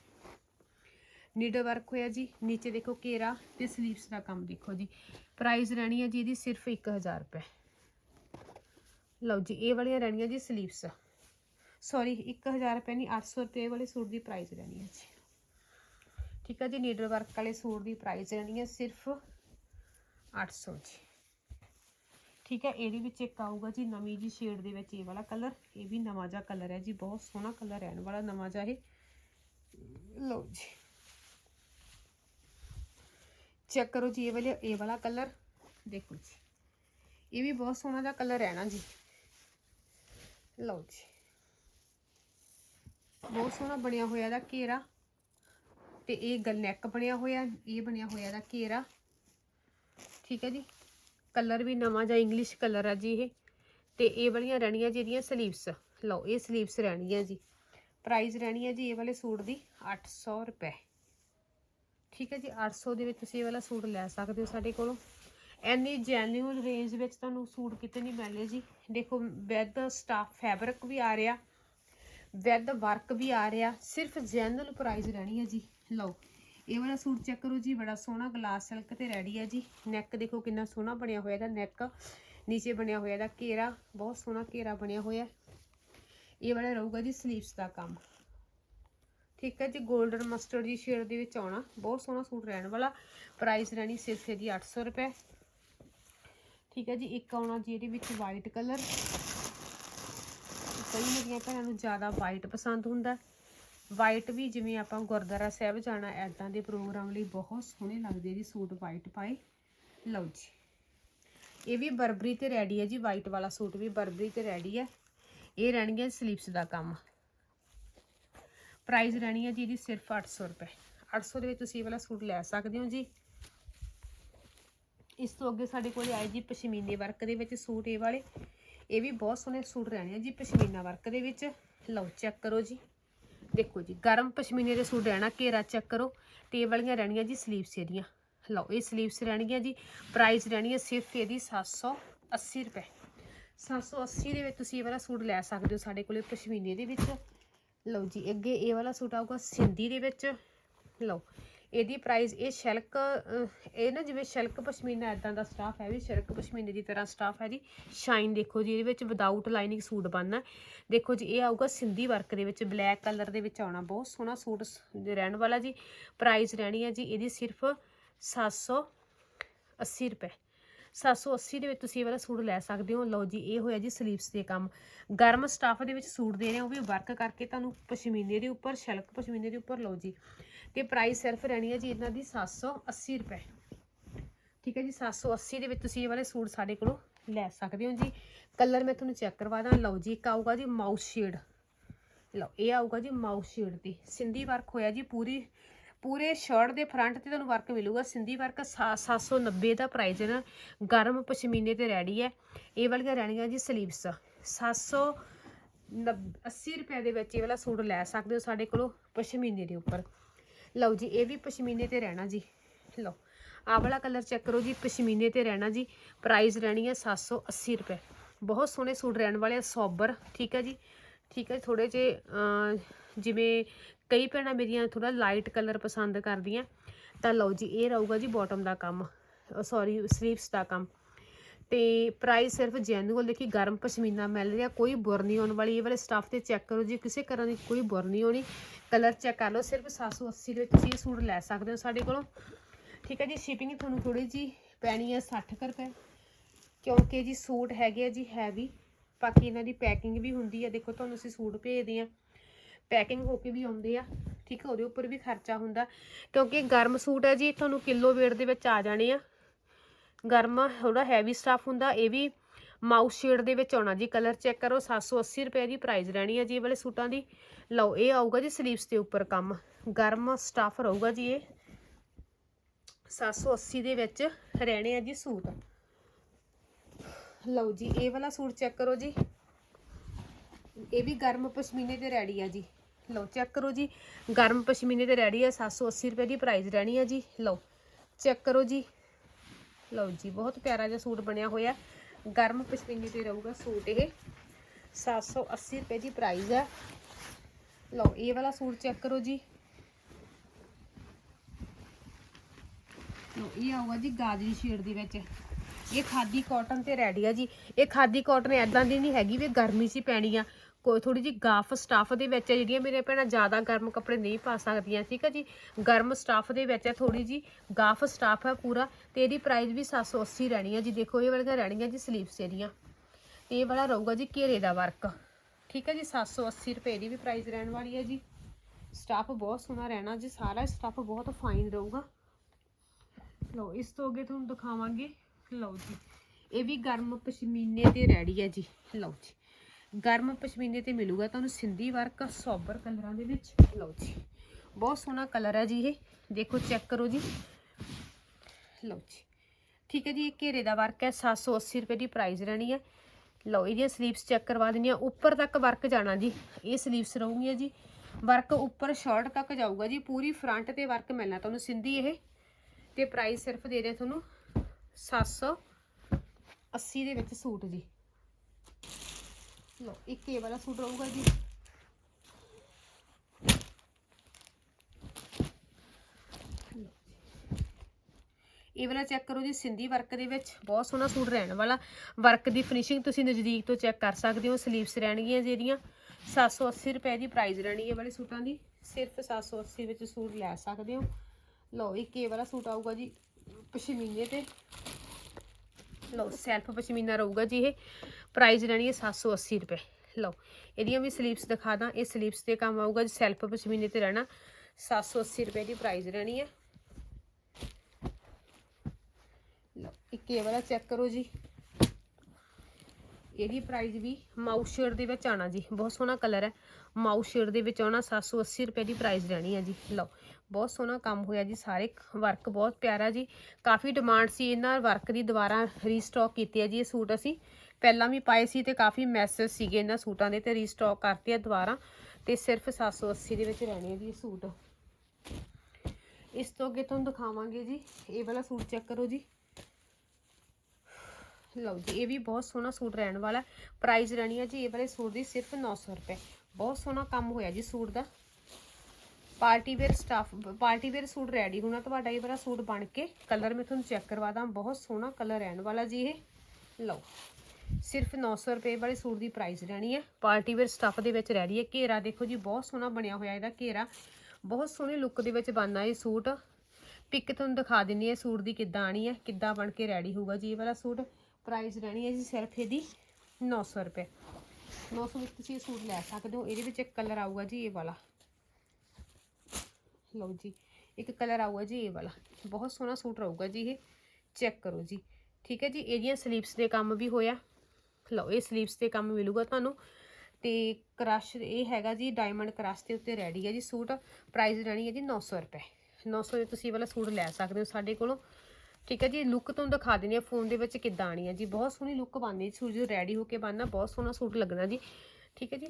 ਨੀਡਲ ਵਰਕ ਹੋਇਆ ਜੀ। ਨੀਚੇ ਦੇਖੋ ਘੇਰਾ ਤੇ ਸਲੀਵਸ ਦਾ ਕੰਮ ਦੇਖੋ ਜੀ। ਪ੍ਰਾਈਸ ਰਹਿਣੀ ਹੈ ਜੀ ਇਹਦੀ ਸਿਰਫ 1000 ਰੁਪਏ। ਲਓ ਜੀ, ਇਹ ਵਾਲੀਆਂ ਰਹਿਣੀਆਂ ਜੀ ਸਲੀਵਸ ਸੌਰੀ 1000 ਰੁਪਏ ਨਹੀਂ 800 ਰੁਪਏ ਵਾਲੇ ਸੂਟ ਦੀ ਪ੍ਰਾਈਸ ਰਹਿਣੀ ਹੈ ਜੀ। ਠੀਕ ਹੈ ਜੀ ਨੀਡਲ ਵਰਕ ਵਾਲੇ ਸੂਟ ਦੀ ਪ੍ਰਾਈਸ ਰਹਿਣੀ ਹੈ ਸਿਰਫ 800 ਜੀ। ਠੀਕ ਹੈ, ਇਹਦੇ ਵਿੱਚ ਇੱਕ ਆਊਗਾ ਜੀ ਨਵੀਂ ਜੀ ਸ਼ੇਡ ਦੇ ਵਿੱਚ ਇਹ ਵਾਲਾ ਕਲਰ ਇਹ ਵੀ ਨਵਾਂ ਜਿਹਾ ਕਲਰ ਹੈ ਜੀ, ਬਹੁਤ ਸੋਹਣਾ ਕਲਰ ਰਹਿਣ ਵਾਲਾ ਨਵਾਂ ਜਿਹਾ ਇਹ। ਲਓ ਜੀ। ਚੈੱਕ ਕਰੋ ਜੀ ਇਹ ਵਾਲੇ, ਇਹ ਵਾਲਾ ਕਲਰ ਦੇਖੋ ਜੀ। ਇਹ ਵੀ ਬਹੁਤ ਸੋਹਣਾ ਜਿਹਾ ਕਲਰ ਹੈ ਨਾ ਜੀ। ਲਓ ਜੀ। ਬਹੁਤ ਸੋਹਣਾ ਬਣਿਆ ਹੋਇਆ ਦਾ ਘੇਰਾ। ਤੇ ਇਹ ਗਲ ਨੈਕ ਬਣਿਆ ਹੋਇਆ, ਇਹ ਬਣਿਆ ਹੋਇਆ ਦਾ ਘੇਰਾ। ਠੀਕ ਹੈ ਜੀ। ਕਲਰ ਵੀ ਨਵਾਂ ਜਾਂ ਇੰਗਲਿਸ਼ ਕਲਰ ਆ ਜੀ ਇਹ। ਤੇ ਇਹ ਵਾਲੀਆਂ ਰਹਿਣੀਆਂ ਜਿਹੜੀਆਂ ਸਲੀਵਸ ਲਓ, ਇਹ ਸਲੀਵਸ ਰਹਿਣੀਆਂ ਜੀ। ਪ੍ਰਾਈਸ ਰਹਿਣੀ ਹੈ ਜੀ ਇਹ ਵਾਲੇ ਸੂਟ ਦੀ 800 ਰੁਪਏ। ਠੀਕ ਹੈ ਜੀ 800 ਦੇ ਵਿੱਚ ਤੁਸੀਂ ਇਹ ਵਾਲਾ ਸੂਟ ਲੈ ਸਕਦੇ ਹੋ ਸਾਡੇ ਕੋਲੋਂ। ਐਨੀ ਜੈਨੂਅਲ ਰੇਂਜ ਵਿੱਚ ਤੁਹਾਨੂੰ ਸੂਟ ਕਿਤੇ ਨਹੀਂ ਮਿਲਨੇ ਜੀ। ਦੇਖੋ ਵਿਦ ਸਟਾਫ ਫੈਬਰਿਕ ਵੀ ਆ ਰਿਹਾ। ਵਿਦ ਵਰਕ ਵੀ ਆ ਰਿਹਾ, ਸਿਰਫ ਜੈਨੂਅਲ ਪ੍ਰਾਈਸ ਰਹਿਣੀ ਹੈ ਜੀ। ਲਓ, ਇਹ ਵਾਲਾ ਸੂਟ ਚੈੱਕ ਕਰੋ ਜੀ, ਬੜਾ ਸੋਹਣਾ ਗਲਾਸ ਸਿਲਕ ਤੇ ਰੈਡੀ ਹੈ ਜੀ। ਨੈਕ ਦੇਖੋ ਕਿੰਨਾ ਸੋਹਣਾ ਬਣਿਆ ਹੋਇਆ ਇਹਦਾ ਨੈਕ ਨੀਚੇ ਬਣਿਆ ਹੋਇਆ ਇਹਦਾ ਘੇਰਾ, ਬਹੁਤ ਸੋਹਣਾ ਘੇਰਾ ਬਣਿਆ ਹੋਇਆ। ਇਹ ਵਾਲਾ ਰਹੂਗਾ ਜੀ ਸਲੀਵਸ ਦਾ ਕੰਮ। ਠੀਕ ਹੈ ਜੀ 골ਡਨ ਮਸਟਰਡ ਜੀ ਸ਼ੇਡ ਦੇ ਵਿੱਚ ਆਉਣਾ, ਬਹੁਤ ਸੋਹਣਾ ਸੂਟ ਰਹਿਣ ਵਾਲਾ। ਪ੍ਰਾਈਸ ਰਹਿਣੀ ਸਿਰਫ ਇਹਦੀ 800 ਰੁਪਏ। ਠੀਕ ਹੈ ਜੀ, ਇੱਕ ਆਉਣਾ ਜੀ ਇਹਦੇ ਵਿੱਚ ਵਾਈਟ ਕਲਰ ਕਈ ਮੇਰੀਆਂ ਭੈਣਾਂ ਨੂੰ ਜ਼ਿਆਦਾ ਵਾਈਟ ਪਸੰਦ ਹੁੰਦਾ। ਵਾਈਟ ਵੀ ਜਿਵੇਂ ਆਪਾਂ ਗੁਰਦੁਆਰਾ ਸਾਹਿਬ ਜਾਣਾ ਐਦਾਂ ਦੇ ਪ੍ਰੋਗਰਾਮ ਲਈ ਬਹੁਤ ਸੋਹਣੇ ਲੱਗਦੇ ਜੀ ਸੂਟ ਵਾਈਟ ਪਾਏ। ਲਓ ਜੀ। ਇਹ ਵੀ ਬਰਬਰੀ ਤੇ ਰੈਡੀ ਹੈ ਜੀ ਵਾਈਟ ਵਾਲਾ ਸੂਟ ਵੀ ਬਰਬਰੀ ਤੇ ਰੈਡੀ ਹੈ ਇਹ ਰਹਿਣਗੇ ਸਲੀਪਸ ਦਾ ਕੰਮ। ਪ੍ਰਾਈਸ ਰਹਿਣੀ ਹੈ ਜੀ ਇਹਦੀ ਸਿਰਫ 800 ਰੁਪਏ। 800 ਦੇ ਵਿੱਚ ਤੁਸੀਂ ਇਹ ਵਾਲਾ ਸੂਟ ਲੈ ਸਕਦੇ ਹੋ ਜੀ। ਇਸ ਤੋਂ ਅੱਗੇ ਸਾਡੇ ਕੋਲ ਆਏ ਜੀ ਪਸ਼ਮੀਨੇ ਵਰਕ ਦੇ ਵਿੱਚ ਸੂਟ ਇਹ ਵਾਲੇ। ਇਹ ਵੀ ਬਹੁਤ ਸੋਹਣੇ ਸੂਟ ਰਹਿਣੇ ਆ ਜੀ ਪਸ਼ਮੀਨਾ ਵਰਕ ਦੇ ਵਿੱਚ। ਲਓ ਚੈੱਕ ਕਰੋ ਜੀ। ਦੇਖੋ ਜੀ, ਗਰਮ ਪਸ਼ਮੀਨੇ ਦੇ ਸੂਟ ਰਹਿਣਾ, ਘੇਰਾ ਚੈੱਕ ਕਰੋ। ਤੇ ਇਹ ਵਾਲੀਆਂ ਰਹਿਣੀਆਂ ਜੀ ਸਲੀਵਸ ਇਹਦੀਆਂ। ਲਓ, ਇਹ ਸਲੀਵਸ ਰਹਿਣਗੀਆਂ ਜੀ। ਪ੍ਰਾਈਸ ਰਹਿਣੀ ਹੈ ਸਿਰਫ ਇਹਦੀ 780 ਰੁਪਏ। 780 ਦੇ ਵਿੱਚ ਤੁਸੀਂ ਇਹ ਵਾਲਾ ਸੂਟ ਲੈ ਸਕਦੇ ਹੋ ਸਾਡੇ ਕੋਲੇ ਪਸ਼ਮੀਨੇ ਦੇ ਵਿੱਚ। ਲਓ ਜੀ, ਅੱਗੇ ਇਹ ਵਾਲਾ ਸੂਟ ਆਊਗਾ ਸਿੰਧੀ ਦੇ ਵਿੱਚ। ਲਓ ਇਹਦੀ ਪ੍ਰਾਈਸ ਇਹ ਸ਼ਲਕ ਇਹ ਨਾ ਜਿਵੇਂ ਸ਼ਲਕ ਪਸ਼ਮੀਨਾ ਇਦਾਂ ਦਾ ਸਟਾਫ ਹੈ ਵੀ, ਸ਼ਿਲਕ ਪਸ਼ਮੀਨੇ ਦੀ ਤਰ੍ਹਾਂ ਸਟਾਫ ਹੈ ਜੀ। ਸ਼ਾਈਨ ਦੇਖੋ ਜੀ, ਇਹਦੇ ਵਿੱਚ ਵਿਦਆਊਟ ਲਾਈਨਿੰਗ ਸੂਟ ਬਣਨਾ। ਦੇਖੋ ਜੀ, ਇਹ ਆਊਗਾ ਸਿੰਧੀ ਵਰਕ ਦੇ ਵਿੱਚ ਬਲੈਕ ਕਲਰ ਦੇ ਵਿੱਚ ਆਉਣਾ, ਬਹੁਤ ਸੋਹਣਾ ਸੂਟ ਰਹਿਣ ਵਾਲਾ ਜੀ। ਪ੍ਰਾਈਸ ਰਹਿਣੀ ਹੈ ਜੀ, ਇਹਦੀ ਸਿਰਫ 780 ਰੁਪਏ। 780 ਦੇ ਵਿੱਚ ਤੁਸੀਂ ਇਹ ਵਾਲਾ ਸੂਟ ਲੈ ਸਕਦੇ ਹੋ। ਲਓ ਜੀ, ਇਹ ਹੋਇਆ ਜੀ ਸਲੀਵਸ ਦੇ ਕੰਮ। ਗਰਮ ਸਟਾਫ ਦੇ ਵਿੱਚ ਸੂਟ ਦੇ ਰਹੇ ਆ ਉਹ ਵੀ ਵਰਕ ਕਰਕੇ ਤੁਹਾਨੂੰ ਪਸ਼ਮੀਨੇ ਦੇ ਉੱਪਰ, ਸ਼ਲਕ ਪਸ਼ਮੀਨੇ ਦੇ ਉੱਪਰ, ਲਓ ਜੀ। ਤੇ ਪ੍ਰਾਈਸ ਸਿਰਫ ਰਹਿਣੀ ਹੈ ਜੀ ਇਹਨਾਂ ਦੀ 780 ਰੁਪਏ। ਠੀਕ ਹੈ ਜੀ 780 ਦੇ ਵਿੱਚ ਤੁਸੀਂ ਇਹ ਵਾਲੇ ਸੂਟ ਸਾਡੇ ਕੋਲੋਂ ਲੈ ਸਕਦੇ ਹੋ ਜੀ। ਕਲਰ ਮੈਂ ਤੁਹਾਨੂੰ ਚੈੱਕ ਕਰਵਾ ਦਾਂ। ਲਓ ਜੀ, ਇੱਕ ਆਊਗਾ ਜੀ ਮਾਊਸ ਸ਼ੇਡ। ਲਓ, ਇਹ ਆਊਗਾ ਜੀ ਮਾਊਸ ਸ਼ੇਡ ਦੀ ਸਿੰਧੀ ਵਰਕ ਹੋਇਆ ਜੀ ਪੂਰੀ ਪੂਰੇ ਸ਼ਰਟ ਦੇ ਫਰੰਟ ਤੇ ਤੁਹਾਨੂੰ ਵਰਕ ਮਿਲੂਗਾ। ਸਿੰਧੀ ਵਰਕ 790 ਦਾ ਪ੍ਰਾਈਸ ਹੈ ਨਾ। ਗਰਮ ਪਸ਼ਮੀਨੇ ਤੇ ਰੈਡੀ ਹੈ। ਇਹ ਵਾਲੀਆਂ ਰਹਿਣਗੀਆਂ ਜੀ ਸਲੀਵਸ 780 ਰੁਪਏ ਦੇ ਵਿੱਚ ਇਹ ਵਾਲਾ ਸੂਟ ਲੈ ਸਕਦੇ ਹੋ ਸਾਡੇ ਕੋਲੋਂ ਪਸ਼ਮੀਨੇ ਦੇ ਉੱਪਰ। ਲਓ ਜੀ, ਇਹ ਵੀ ਪਸ਼ਮੀਨੇ ਤੇ ਰਹਿਣਾ ਜੀ। ਲਓ, ਆਹ ਵਾਲਾ ਕਲਰ ਚੈੱਕ ਕਰੋ ਜੀ, ਪਸ਼ਮੀਨੇ ਤੇ ਰਹਿਣਾ ਜੀ। ਪ੍ਰਾਈਸ ਰਹਿਣੀ ਹੈ 780 ਰੁਪਏ। ਬਹੁਤ ਸੋਹਣੇ ਸੂਟ ਰਹਿਣ ਵਾਲੇ ਆ, ਸੋਬਰ, ਠੀਕ ਹੈ ਜੀ। ਠੀਕ ਹੈ ਥੋੜੇ ਜੇ ਜਿਵੇਂ ਕਈ ਭੈਣਾਂ ਮੇਰੀਆਂ ਥੋੜਾ ਲਾਈਟ ਕਲਰ ਪਸੰਦ ਕਰਦੀਆਂ। ਤਾਂ ਲਓ ਜੀ, ਇਹ ਰਹੂਗਾ ਜੀ ਬਾਟਮ ਦਾ ਕੰਮ ਸੌਰੀ ਸਲੀਵਸ ਦਾ ਕੰਮ। ਤੇ ਪ੍ਰਾਈਸ ਸਿਰਫ ਜੈਨੂਅਲ ਦੇਖੀ ਗਰਮ ਪਸ਼ਮੀਨਾ ਮਿਲ ਰਿਹਾ, ਕੋਈ ਬੁਰ ਨਹੀਂ ਆਉਣ ਵਾਲੀ, ਇਹ ਵਾਲੇ ਸਟਾਫ ਤੇ ਚੈੱਕ ਕਰੋ ਜੀ, ਕਿਸੇ ਤਰ੍ਹਾਂ ਦੀ ਕੋਈ ਬੁਰ ਨਹੀਂ ਆਉਣੀ। ਕਲਰ ਚੈੱਕ ਕਰ ਲਓ, ਸਿਰਫ 780 ਦੇ ਵਿੱਚ ਤੁਸੀਂ ਇਹ ਸੂਟ ਲੈ ਸਕਦੇ ਹੋ ਸਾਡੇ ਕੋਲੋਂ। ਠੀਕ ਹੈ ਜੀ ਸ਼ਿਪਿੰਗ ਤੁਹਾਨੂੰ ਥੋੜੀ ਜੀ ਪੈਣੀ ਹੈ 60 ਕੁ ਰੁਪਏ। ਕਿਉਂਕਿ ਜੀ ਸੂਟ ਹੈਗੇ ਆ ਜੀ ਹੈਵੀ ਬਾਕੀ ਇਹਨਾਂ ਦੀ ਪੈਕਿੰਗ ਵੀ ਹੁੰਦੀ ਆ, ਦੇਖੋ ਤੁਹਾਨੂੰ ਅਸੀਂ ਸੂਟ ਭੇਜਦੇ ਆ। ਪੈਕਿੰਗ ਹੋ ਕੇ ਵੀ ਆਉਂਦੇ ਆ, ਠੀਕ ਹੈ ਉਹਦੇ ਉੱਪਰ ਵੀ ਖਰਚਾ ਹੁੰਦਾ। ਕਿਉਂਕਿ ਗਰਮ ਸੂਟ ਹੈ ਜੀ, ਤੁਹਾਨੂੰ ਕਿਲੋ weight ਦੇ ਵਿੱਚ ਆ ਜਾਣੇ ਆ। ਗਰਮ ਥੋੜਾ ਹੈਵੀ ਸਟਫ ਹੁੰਦਾ, ਇਹ ਵੀ ਮਾਊਸ ਸ਼ੇਡ ਦੇ ਵਿੱਚ ਆਉਣਾ ਜੀ ਕਲਰ ਚੈੱਕ ਕਰੋ 780 ਰੁਪਏ ਦੀ ਪ੍ਰਾਈਸ ਰਹਿਣੀ ਹੈ ਜੀ ਇਹ ਵਾਲੇ ਸੂਟਾਂ ਦੀ। ਲਓ, ਇਹ ਆਊਗਾ ਜੀ ਸਲੀਵਸ ਦੇ ਉੱਪਰ ਕੰਮ। ਗਰਮ ਸਟਫ ਰਹੂਗਾ ਜੀ ਇਹ। 780 ਦੇ ਵਿੱਚ ਰਹਿਣੇ ਆ ਜੀ ਸੂਟ। ਲਓ ਜੀ, ਇਹ ਵਾਲਾ ਸੂਟ ਚੈੱਕ ਕਰੋ ਜੀ। ਇਹ ਵੀ ਗਰਮ ਪਸ਼ਮੀਨੇ ਤੇ ਰੈਡੀ ਆ ਜੀ। ਲਓ ਚੈੱਕ ਕਰੋ ਜੀ। ਗਰਮ ਪਸ਼ਮੀਨੇ ਤੇ ਰੈਡੀ ਆ 780 ਰੁਪਏ ਦੀ ਪ੍ਰਾਈਸ ਰਹਿਣੀ ਆ ਜੀ। ਲਓ ਚੈੱਕ ਕਰੋ ਜੀ। ਲਓ ਜੀ, ਬਹੁਤ ਪਿਆਰਾ ਜਿਹਾ ਸੂਟ ਬਣਿਆ ਹੋਇਆ। ਗਰਮ ਪਸ਼ਮੀਨੇ ਤੇ ਰਹੂਗਾ ਸੂਟ ਇਹ। 780 ਰੁਪਏ ਦੀ ਪ੍ਰਾਈਸ ਆ। ਲਓ, ਇਹ ਵਾਲਾ ਸੂਟ ਚੈੱਕ ਕਰੋ ਜੀ। ਲਓ, ਇਹ ਆਊਗਾ ਜੀ ਗਾਜਰੀ ਸ਼ੇਡ ਦੇ ਵਿੱਚ। ਇਹ ਖਾਦੀ ਕਾਟਨ ਤੇ ਰੈਡੀ ਆ ਜੀ। ਇਹ ਖਾਦੀ ਕਾਟਨ ਐਦਾਂ ਦੀ ਨਹੀਂ ਹੈਗੀ ਵੀ ਗਰਮੀ ਸੀ ਪੈਣੀ ਆ। ਕੋਈ ਥੋੜੀ ਜੀ ਗਾਫ ਸਟਾਫ ਦੇ ਵਿੱਚ ਹੈ ਜਿਹੜੀਆਂ ਮੇਰੇ ਭੈਣਾਂ ਜ਼ਿਆਦਾ ਗਰਮ ਕੱਪੜੇ ਨਹੀਂ ਪਾ ਸਕਦੀਆਂ, ਠੀਕ ਹੈ ਜੀ? ਗਰਮ ਸਟਾਫ ਦੇ ਵਿੱਚ ਹੈ ਥੋੜੀ ਜੀ ਗਾਫ ਸਟਾਫ ਹੈ ਪੂਰਾ ਤੇ ਇਹਦੀ ਪ੍ਰਾਈਸ ਵੀ 780 ਰਹਿਣੀ ਹੈ ਜੀ। ਦੇਖੋ ਇਹ ਵਾਲੀਆਂ ਰਹਿਣੀਆਂ ਜੀ ਸਲੀਵਸ ਇਹਦੀਆਂ। ਤੇ ਇਹ ਵਾਲਾ ਰਹੂਗਾ ਜੀ ਘੇਰੇ ਦਾ ਵਰਕ ਠੀਕ ਹੈ ਜੀ? 780 ਰੁਪਏ ਦੀ ਵੀ ਪ੍ਰਾਈਸ ਰਹਿਣ ਵਾਲੀ ਹੈ ਜੀ। ਸਟਾਫ ਬਹੁਤ ਸੋਹਣਾ ਰਹਿਣਾ ਜੀ। ਸਾਰਾ ਸਟਾਫ ਬਹੁਤ ਫਾਈਨ ਰਹੂਗਾ। ਲਓ, ਇਸ ਤੋਂ ਅੱਗੇ ਤੁਹਾਨੂੰ ਦਿਖਾਵਾਂਗੇ। ਲਓ ਜੀ। ਇਹ ਵੀ ਗਰਮ ਪਸ਼ਮੀਨੇ ਤੇ ਰੈਡੀ ਹੈ ਜੀ। ਲਓ ਜੀ। ਗਰਮ ਪਸ਼ਮੀਨੇ ਤੇ ਮਿਲੂਗਾ ਤੁਹਾਨੂੰ ਸਿੰਧੀ ਵਰਕ ਸੋਬਰ ਕਲਰਾਂ ਦੇ ਵਿੱਚ। ਲਓ ਜੀ। ਬਹੁਤ ਸੋਹਣਾ ਕਲਰ ਹੈ ਜੀ ਇਹ। ਦੇਖੋ, ਚੈੱਕ ਕਰੋ ਜੀ। ਲਓ ਜੀ। ਠੀਕ ਹੈ ਜੀ, ਇਹ ਘੇਰੇ ਦਾ ਵਰਕ ਹੈ। 780 ਰੁਪਏ ਦੀ ਪ੍ਰਾਈਸ ਰਹਿਣੀ ਹੈ। ਲਓ, ਇਹਦੀਆਂ ਸਲੀਵਸ ਚੈੱਕ ਕਰਵਾ ਦਿੰਦੀ ਆ ਉੱਪਰ ਤੱਕ ਵਰਕ ਜਾਣਾ ਜੀ। ਇਹ ਸਲੀਵਸ ਰਹੂਗੀਆਂ ਜੀ। ਵਰਕ ਉੱਪਰ ਸ਼ਰਟ ਤੱਕ ਜਾਊਗਾ ਜੀ। ਪੂਰੀ ਫਰੰਟ ਤੇ ਵਰਕ ਮਿਲਣਾ ਤੁਹਾਨੂੰ ਸਿੰਧੀ ਇਹ। ਤੇ ਪ੍ਰਾਈਸ ਸਿਰਫ ਦੇ ਰਹੇ ਤੁਹਾਨੂੰ 780 ਦੇ ਵਿੱਚ ਸੂਟ ਜੀ। ਲਓ, ਇੱਕ ਇਹ ਵਾਲਾ ਸੂਟ ਰਹੂਗਾ ਜੀ। ਇਹ ਵਾਲਾ ਚੈੱਕ ਕਰੋ ਜੀ, ਸਿੰਧੀ ਵਰਕ ਦੇ ਵਿੱਚ। ਬਹੁਤ ਸੋਹਣਾ ਸੂਟ ਰਹਿਣ ਵਾਲਾ। ਵਰਕ ਦੀ ਫਿਨਿਸ਼ਿੰਗ ਤੁਸੀਂ ਨਜ਼ਦੀਕ ਤੋਂ ਚੈੱਕ ਕਰ ਸਕਦੇ ਹੋ ਸਲੀਵਸ ਰਹਿਣਗੀਆਂ ਜਿਹੜੀਆਂ 780 ਰੁਪਏ ਦੀ ਪ੍ਰਾਈਸ ਰਹਿਣੀ ਹੈ ਵਾਲੇ ਸੂਟਾਂ ਦੀ। ਸਿਰਫ 780 ਵਿੱਚ ਸੂਟ ਲੈ ਸਕਦੇ ਹੋ। ਲਓ, ਇੱਕ ਇਹ ਵਾਲਾ ਸੂਟ ਆਊਗਾ ਜੀ। ਪਸ਼ਮੀਨੇ ਤੇ। ਲਓ, ਸੈਲਫ ਪਸ਼ਮੀਨਾ ਰਹੂਗਾ ਜੀ ਇਹ। ਪ੍ਰਾਈਸ ਰਹਿਣੀ ਹੈ 780 ਰੁਪਏ। ਲਓ, ਇਹਦੀਆਂ ਵੀ ਸਲੀਪਸ ਦਿਖਾ ਦਾਂ। ਇਹ ਸਲੀਪਸ ਤੇ ਕੰਮ ਆਊਗਾ ਜੀ, ਸੈਲਫ ਪਸ਼ਮੀਨੇ ਤੇ ਰਹਿਣਾ। 780 ਰੁਪਏ ਦੀ ਪ੍ਰਾਈਸ ਰਹਿਣੀ ਹੈ। ਲਓ, ਇੱਕ ਇਹ ਵਾਲਾ ਚੈੱਕ ਕਰੋ ਜੀ। ਇਹਦੀ ਪ੍ਰਾਈਸ ਵੀ। ਮਾਊਸ ਸ਼ੇਡ ਦੇ ਵਿੱਚ ਆਣਾ ਜੀ। ਬਹੁਤ ਸੋਹਣਾ ਕਲਰ ਹੈ। ਮਾਊਸ ਸ਼ੇਡ ਦੇ ਵਿੱਚ ਆਉਣਾ 780 ਰੁਪਏ ਦੀ ਪ੍ਰਾਈਸ ਰਹਿਣੀ ਹੈ ਜੀ। ਲਓ, ਬਹੁਤ ਸੋਹਣਾ ਕੰਮ ਹੋਇਆ ਜੀ। ਸਾਰੇ ਵਰਕ ਬਹੁਤ ਪਿਆਰਾ ਜੀ। ਕਾਫੀ ਡਿਮਾਂਡ ਸੀ ਇਹਨਾਂ ਵਰਕ ਦੀ, ਦੁਬਾਰਾ ਰੀਸਟਾਕ ਕੀਤੀ ਹੈ ਜੀ ਇਹ ਸੂਟ ਅਸੀਂ। ਪਹਿਲਾਂ ਵੀ ਪਾਏ ਸੀ ਤੇ ਕਾਫੀ ਮੈਸੇਜ ਸੀਗੇ ਇਹਨਾਂ ਸੂਟਾਂ ਦੇ ਤੇ ਰੀਸਟਾਕ ਕਰਤੇ ਆ ਦੁਬਾਰਾ। ਤੇ ਸਿਰਫ 780 ਦੇ ਵਿੱਚ ਰਹਿਣੇ ਆ ਜੀ ਇਹ ਸੂਟ। ਇਸ ਤੋਂ ਅੱਗੇ ਤੁਹਾਨੂੰ ਦਿਖਾਵਾਂਗੇ ਜੀ। ਇਹ ਵਾਲਾ ਸੂਟ ਚੈੱਕ ਕਰੋ ਜੀ। ਲਓ ਜੀ, ਇਹ ਵੀ ਬਹੁਤ ਸੋਹਣਾ ਸੂਟ ਰਹਿਣ ਵਾਲਾ ਪ੍ਰਾਈਸ ਰਹਿਣੀ ਹੈ ਜੀ, ਇਹ ਵਾਲੇ ਸੂਟ ਦੀ ਸਿਰਫ 900 ਰੁਪਏ। ਬਹੁਤ ਸੋਹਣਾ ਕੰਮ ਹੋਇਆ ਜੀ ਸੂਟ ਦਾ। Party wear staff party wear suit ready ਹੋਣਾ, ਤੁਹਾਡਾ ਇਹ ਵਾਲਾ ਸੂਟ ਬਣ ਕੇ ਕਲਰ ਮੈਂ ਤੁਹਾਨੂੰ ਚੈੱਕ ਕਰਵਾ ਦਾਂ। ਬਹੁਤ ਸੋਹਣਾ ਕਲਰ ਰਹਿਣ ਵਾਲਾ ਜੀ ਇਹ। ਲਓ, ਸਿਰਫ 900 ਰੁਪਏ ਵਾਲੇ ਸੂਟ ਦੀ ਪ੍ਰਾਈਸ ਰਹਿਣੀ ਹੈ। ਪਾਰਟੀ ਵੇਅਰ ਸਟਾਫ ਦੇ ਵਿੱਚ ਰੈਡੀ ਹੈ। ਘੇਰਾ ਦੇਖੋ ਜੀ, ਬਹੁਤ ਸੋਹਣਾ ਬਣਿਆ ਹੋਇਆ ਇਹਦਾ ਘੇਰਾ। ਬਹੁਤ ਸੋਹਣੇ ਲੁੱਕ ਦੇ ਵਿੱਚ ਬਣਨਾ ਇਹ ਸੂਟ। ਪਿਕ ਤੁਹਾਨੂੰ ਦਿਖਾ ਦਿੰਨੀ ਹੈ ਸੂਟ ਦੀ ਕਿੱਦਾਂ ਆਣੀ ਹੈ, ਕਿੱਦਾਂ ਬਣ ਕੇ ਰੈਡੀ ਹੋਊਗਾ ਜੀ ਇਹ ਵਾਲਾ ਸੂਟ। ਪ੍ਰਾਈਸ ਰਹਿਣੀ ਹੈ ਜੀ ਸਿਰਫ ਇਹਦੀ 900 ਰੁਪਏ। 900 ਵਿੱਚ ਤੁਸੀਂ ਇਹ ਸੂਟ ਲੈ ਸਕਦੇ ਹੋ। ਇਹਦੇ ਵਿੱਚ ਇੱਕ ਕਲਰ ਆਊਗਾ ਜੀ ਇਹ ਵਾਲਾ। ਲਓ ਜੀ, ਇੱਕ ਕਲਰ ਆਊਗਾ ਜੀ ਇਹ ਵਾਲਾ। ਬਹੁਤ ਸੋਹਣਾ ਸੂਟ ਰਹੂਗਾ ਜੀ ਇਹ। ਚੈੱਕ ਕਰੋ ਜੀ। ਠੀਕ ਹੈ ਜੀ, ਇਹਦੀਆਂ ਸਲੀਵਸ ਦੇ ਕੰਮ ਵੀ ਹੋਇਆ। ਲਓ, ਇਹ ਸਲੀਵਸ ਤੇ ਕੰਮ ਮਿਲੂਗਾ ਤੁਹਾਨੂੰ। ਤੇ ਕ੍ਰਸ਼ ਇਹ ਹੈਗਾ ਜੀ ਡਾਇਮੰਡ ਕ੍ਰਸ਼ ਦੇ ਉੱਤੇ ਰੈਡੀ ਹੈ ਜੀ ਸੂਟ। ਪ੍ਰਾਈਸ ਰਹਿਣੀ ਹੈ ਜੀ 900 ਰੁਪਏ। 900 ਦੇ ਤੁਸੀਂ ਇਹ ਵਾਲਾ ਸੂਟ ਲੈ ਸਕਦੇ ਹੋ ਸਾਡੇ ਕੋਲੋਂ। ਠੀਕ ਹੈ ਜੀ ਲੁੱਕ ਤੁਹਾਨੂੰ ਦਿਖਾ ਦਿੰਦੀ ਆ ਫੋਨ ਦੇ ਵਿੱਚ ਕਿੱਦਾਂ ਆਣੀ ਹੈ ਜੀ। ਬਹੁਤ ਸੋਹਣੀ ਲੁੱਕ ਬਣਦੀ ਹੈ ਸੂਟ ਜੋ ਰੈਡੀ ਹੋ ਕੇ ਬਣਨਾ, ਬਹੁਤ ਸੋਹਣਾ ਸੂਟ ਲੱਗਣਾ ਜੀ। ਠੀਕ ਹੈ ਜੀ।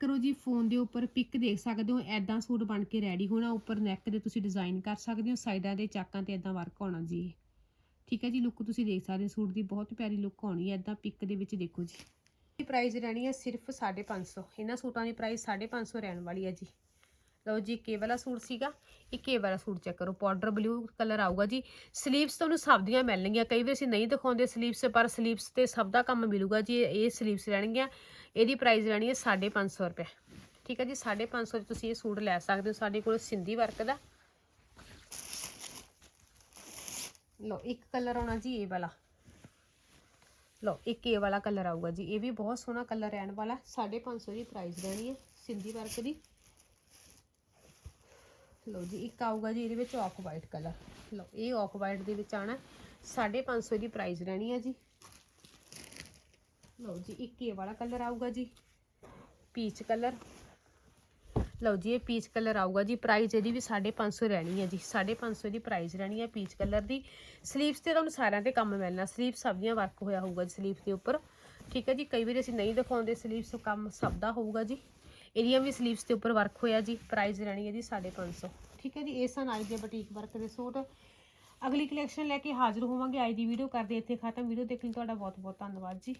ਕਰੋ ਜੀ ਫੋਨ ਦੇ ਉੱਪਰ ਪਿਕ ਦੇਖ ਸਕਦੇ ਹੋ ਐਦਾਂ ਸੂਟ ਬਣ ਕੇ ਰੈਡੀ ਹੋਣਾ, ਉੱਪਰ ਨੈਕ ਦੇ ਤੁਸੀਂ ਡਿਜ਼ਾਈਨ ਕਰ ਸਕਦੇ ਹੋ, ਸਾਈਡਾਂ ਦੇ ਚਾਕਾਂ ਤੇ ਐਦਾਂ ਵਰਕ ਆਉਣਾ ਜੀ। ਠੀਕ ਹੈ ਜੀ ਲੁੱਕ ਤੁਸੀਂ ਦੇਖ ਸਕਦੇ ਹੋ, ਸੂਟ ਦੀ ਬਹੁਤ ਪਿਆਰੀ ਲੁੱਕ ਆਉਣੀ ਹੈ ਐਦਾਂ ਪਿਕ ਦੇ ਵਿੱਚ ਦੇਖੋ ਜੀ। ਇਹ ਪ੍ਰਾਈਸ ਰਹਿਣੀ ਹੈ ਸਿਰਫ 550 ਇਹਨਾਂ ਸੂਟਾਂ ਦੀ ਪ੍ਰਾਈਸ 550 ਰਹਿਣ ਵਾਲੀ ਹੈ ਜੀ। ਲਓ ਜੀ ਕੇ ਵਾਲਾ ਸੂਟ ਸੀਗਾ, ਇੱਕ ਇਹ ਵਾਲਾ ਸੂਟ ਚੈੱਕ ਕਰੋ ਪਾਊਡਰ ਬਲੂ ਕਲਰ ਆਊਗਾ ਜੀ। ਸਲੀਵਸ ਤੁਹਾਨੂੰ ਸਭ ਦੀਆਂ ਮਿਲਣਗੀਆਂ, ਕਈ ਵਾਰ ਅਸੀਂ ਨਹੀਂ ਦਿਖਾਉਂਦੇ ਸਲੀਵਸ ਪਰ ਸਲੀਵਸ ਤੇ ਸਭ ਦਾ ਕੰਮ ਮਿਲੂਗਾ ਜੀ, ਇਹ ਸਲੀਵਸ ਰਹਿਣਗੀਆਂ, ਇਹਦੀ ਪ੍ਰਾਈਸ ਰਹਿਣੀ ਹੈ 550 ਰੁਪਏ। ਠੀਕ ਹੈ ਜੀ 550 ਚ ਤੁਸੀਂ ਇਹ ਸੂਟ ਲੈ ਸਕਦੇ ਹੋ, ਸਾਡੇ ਕੋਲ ਸਿੰਧੀ ਵਰਕ ਦਾ। ਲਓ, ਇੱਕ ਕਲਰ ਆਉਣਾ ਜੀ ਇਹ ਵਾਲਾ। ਲਓ, ਇੱਕ ਇਹ ਵਾਲਾ ਕਲਰ ਆਊਗਾ ਜੀ, ਇਹ ਵੀ ਬਹੁਤ ਸੋਹਣਾ ਕਲਰ ਰਹਿਣ ਵਾਲਾ 550 ਦੀ ਪ੍ਰਾਈਸ ਰਹਿਣੀ ਹੈ ਸਿੰਧੀ ਵਰਕ ਦੀ। ਲਓ ਜੀ, ਇੱਕ ਆਊਗਾ ਜੀ, ਇਹਦੇ ਵਿੱਚ ਆਫ ਵਾਈਟ ਕਲਰ ਲਓ, ਇਹ ਆਫ ਵਾਈਟ ਦੇ ਵਿੱਚ ਆਣਾ 550 ਦੀ ਪ੍ਰਾਈਸ ਰਹਿਣੀ ਹੈ ਜੀ। ਲਓ ਜੀ, ਇੱਕ ਇਹ ਵਾਲਾ ਕਲਰ ਆਊਗਾ ਜੀ ਪੀਚ ਕਲਰ ਲਓ ਜੀ, ਇਹ ਪੀਚ ਕਲਰ ਆਊਗਾ ਜੀ ਪ੍ਰਾਈਸ ਇਹਦੀ ਵੀ 550 ਰਹਿਣੀ ਹੈ ਜੀ 550 ਦੀ ਪ੍ਰਾਈਸ ਰਹਿਣੀ ਹੈ ਪੀਚ ਕਲਰ ਦੀ। ਸਲੀਵਸ ਤੇ ਤੁਹਾਨੂੰ ਸਾਰਿਆਂ ਤੇ ਕੰਮ ਮਿਲਣਾ ਸਲੀਵ ਸਭ ਦੀਆਂ ਵਰਕ ਹੋਇਆ ਹੋਊਗਾ ਜੀ ਸਲੀਵ ਦੇ ਉੱਪਰ। ਠੀਕ ਹੈ ਜੀ, ਕਈ ਵਾਰੀ ਅਸੀਂ ਨਹੀਂ ਦਿਖਾਉਂਦੇ ਸਲੀਵਸ ਕੰਮ ਸਭ ਦਾ ਹੋਊਗਾ ਜੀ। ਇਹਦੀਆਂ ਵੀ ਸਲੀਵਸ ਦੇ ਉੱਪਰ ਵਰਕ ਹੋਇਆ ਜੀ ਪ੍ਰਾਈਸ ਰਹਿਣੀ ਹੈ ਜੀ 550 ਠੀਕ ਹੈ ਜੀ, ਇਹ ਸਨ ਅੱਜ ਦੇ ਬੁਟੀਕ ਵਰਕ ਦੇ ਸੂਟ। ਅਗਲੀ ਕਲੈਕਸ਼ਨ ਲੈ ਕੇ ਹਾਜ਼ਰ ਹੋਵਾਂਗੇ, ਅੱਜ ਦੀ ਵੀਡੀਓ ਕਰਦੇ ਇੱਥੇ ਖਤਮ। ਵੀਡੀਓ ਦੇਖਣ ਲਈ ਤੁਹਾਡਾ ਬਹੁਤ ਬਹੁਤ ਧੰਨਵਾਦ ਜੀ।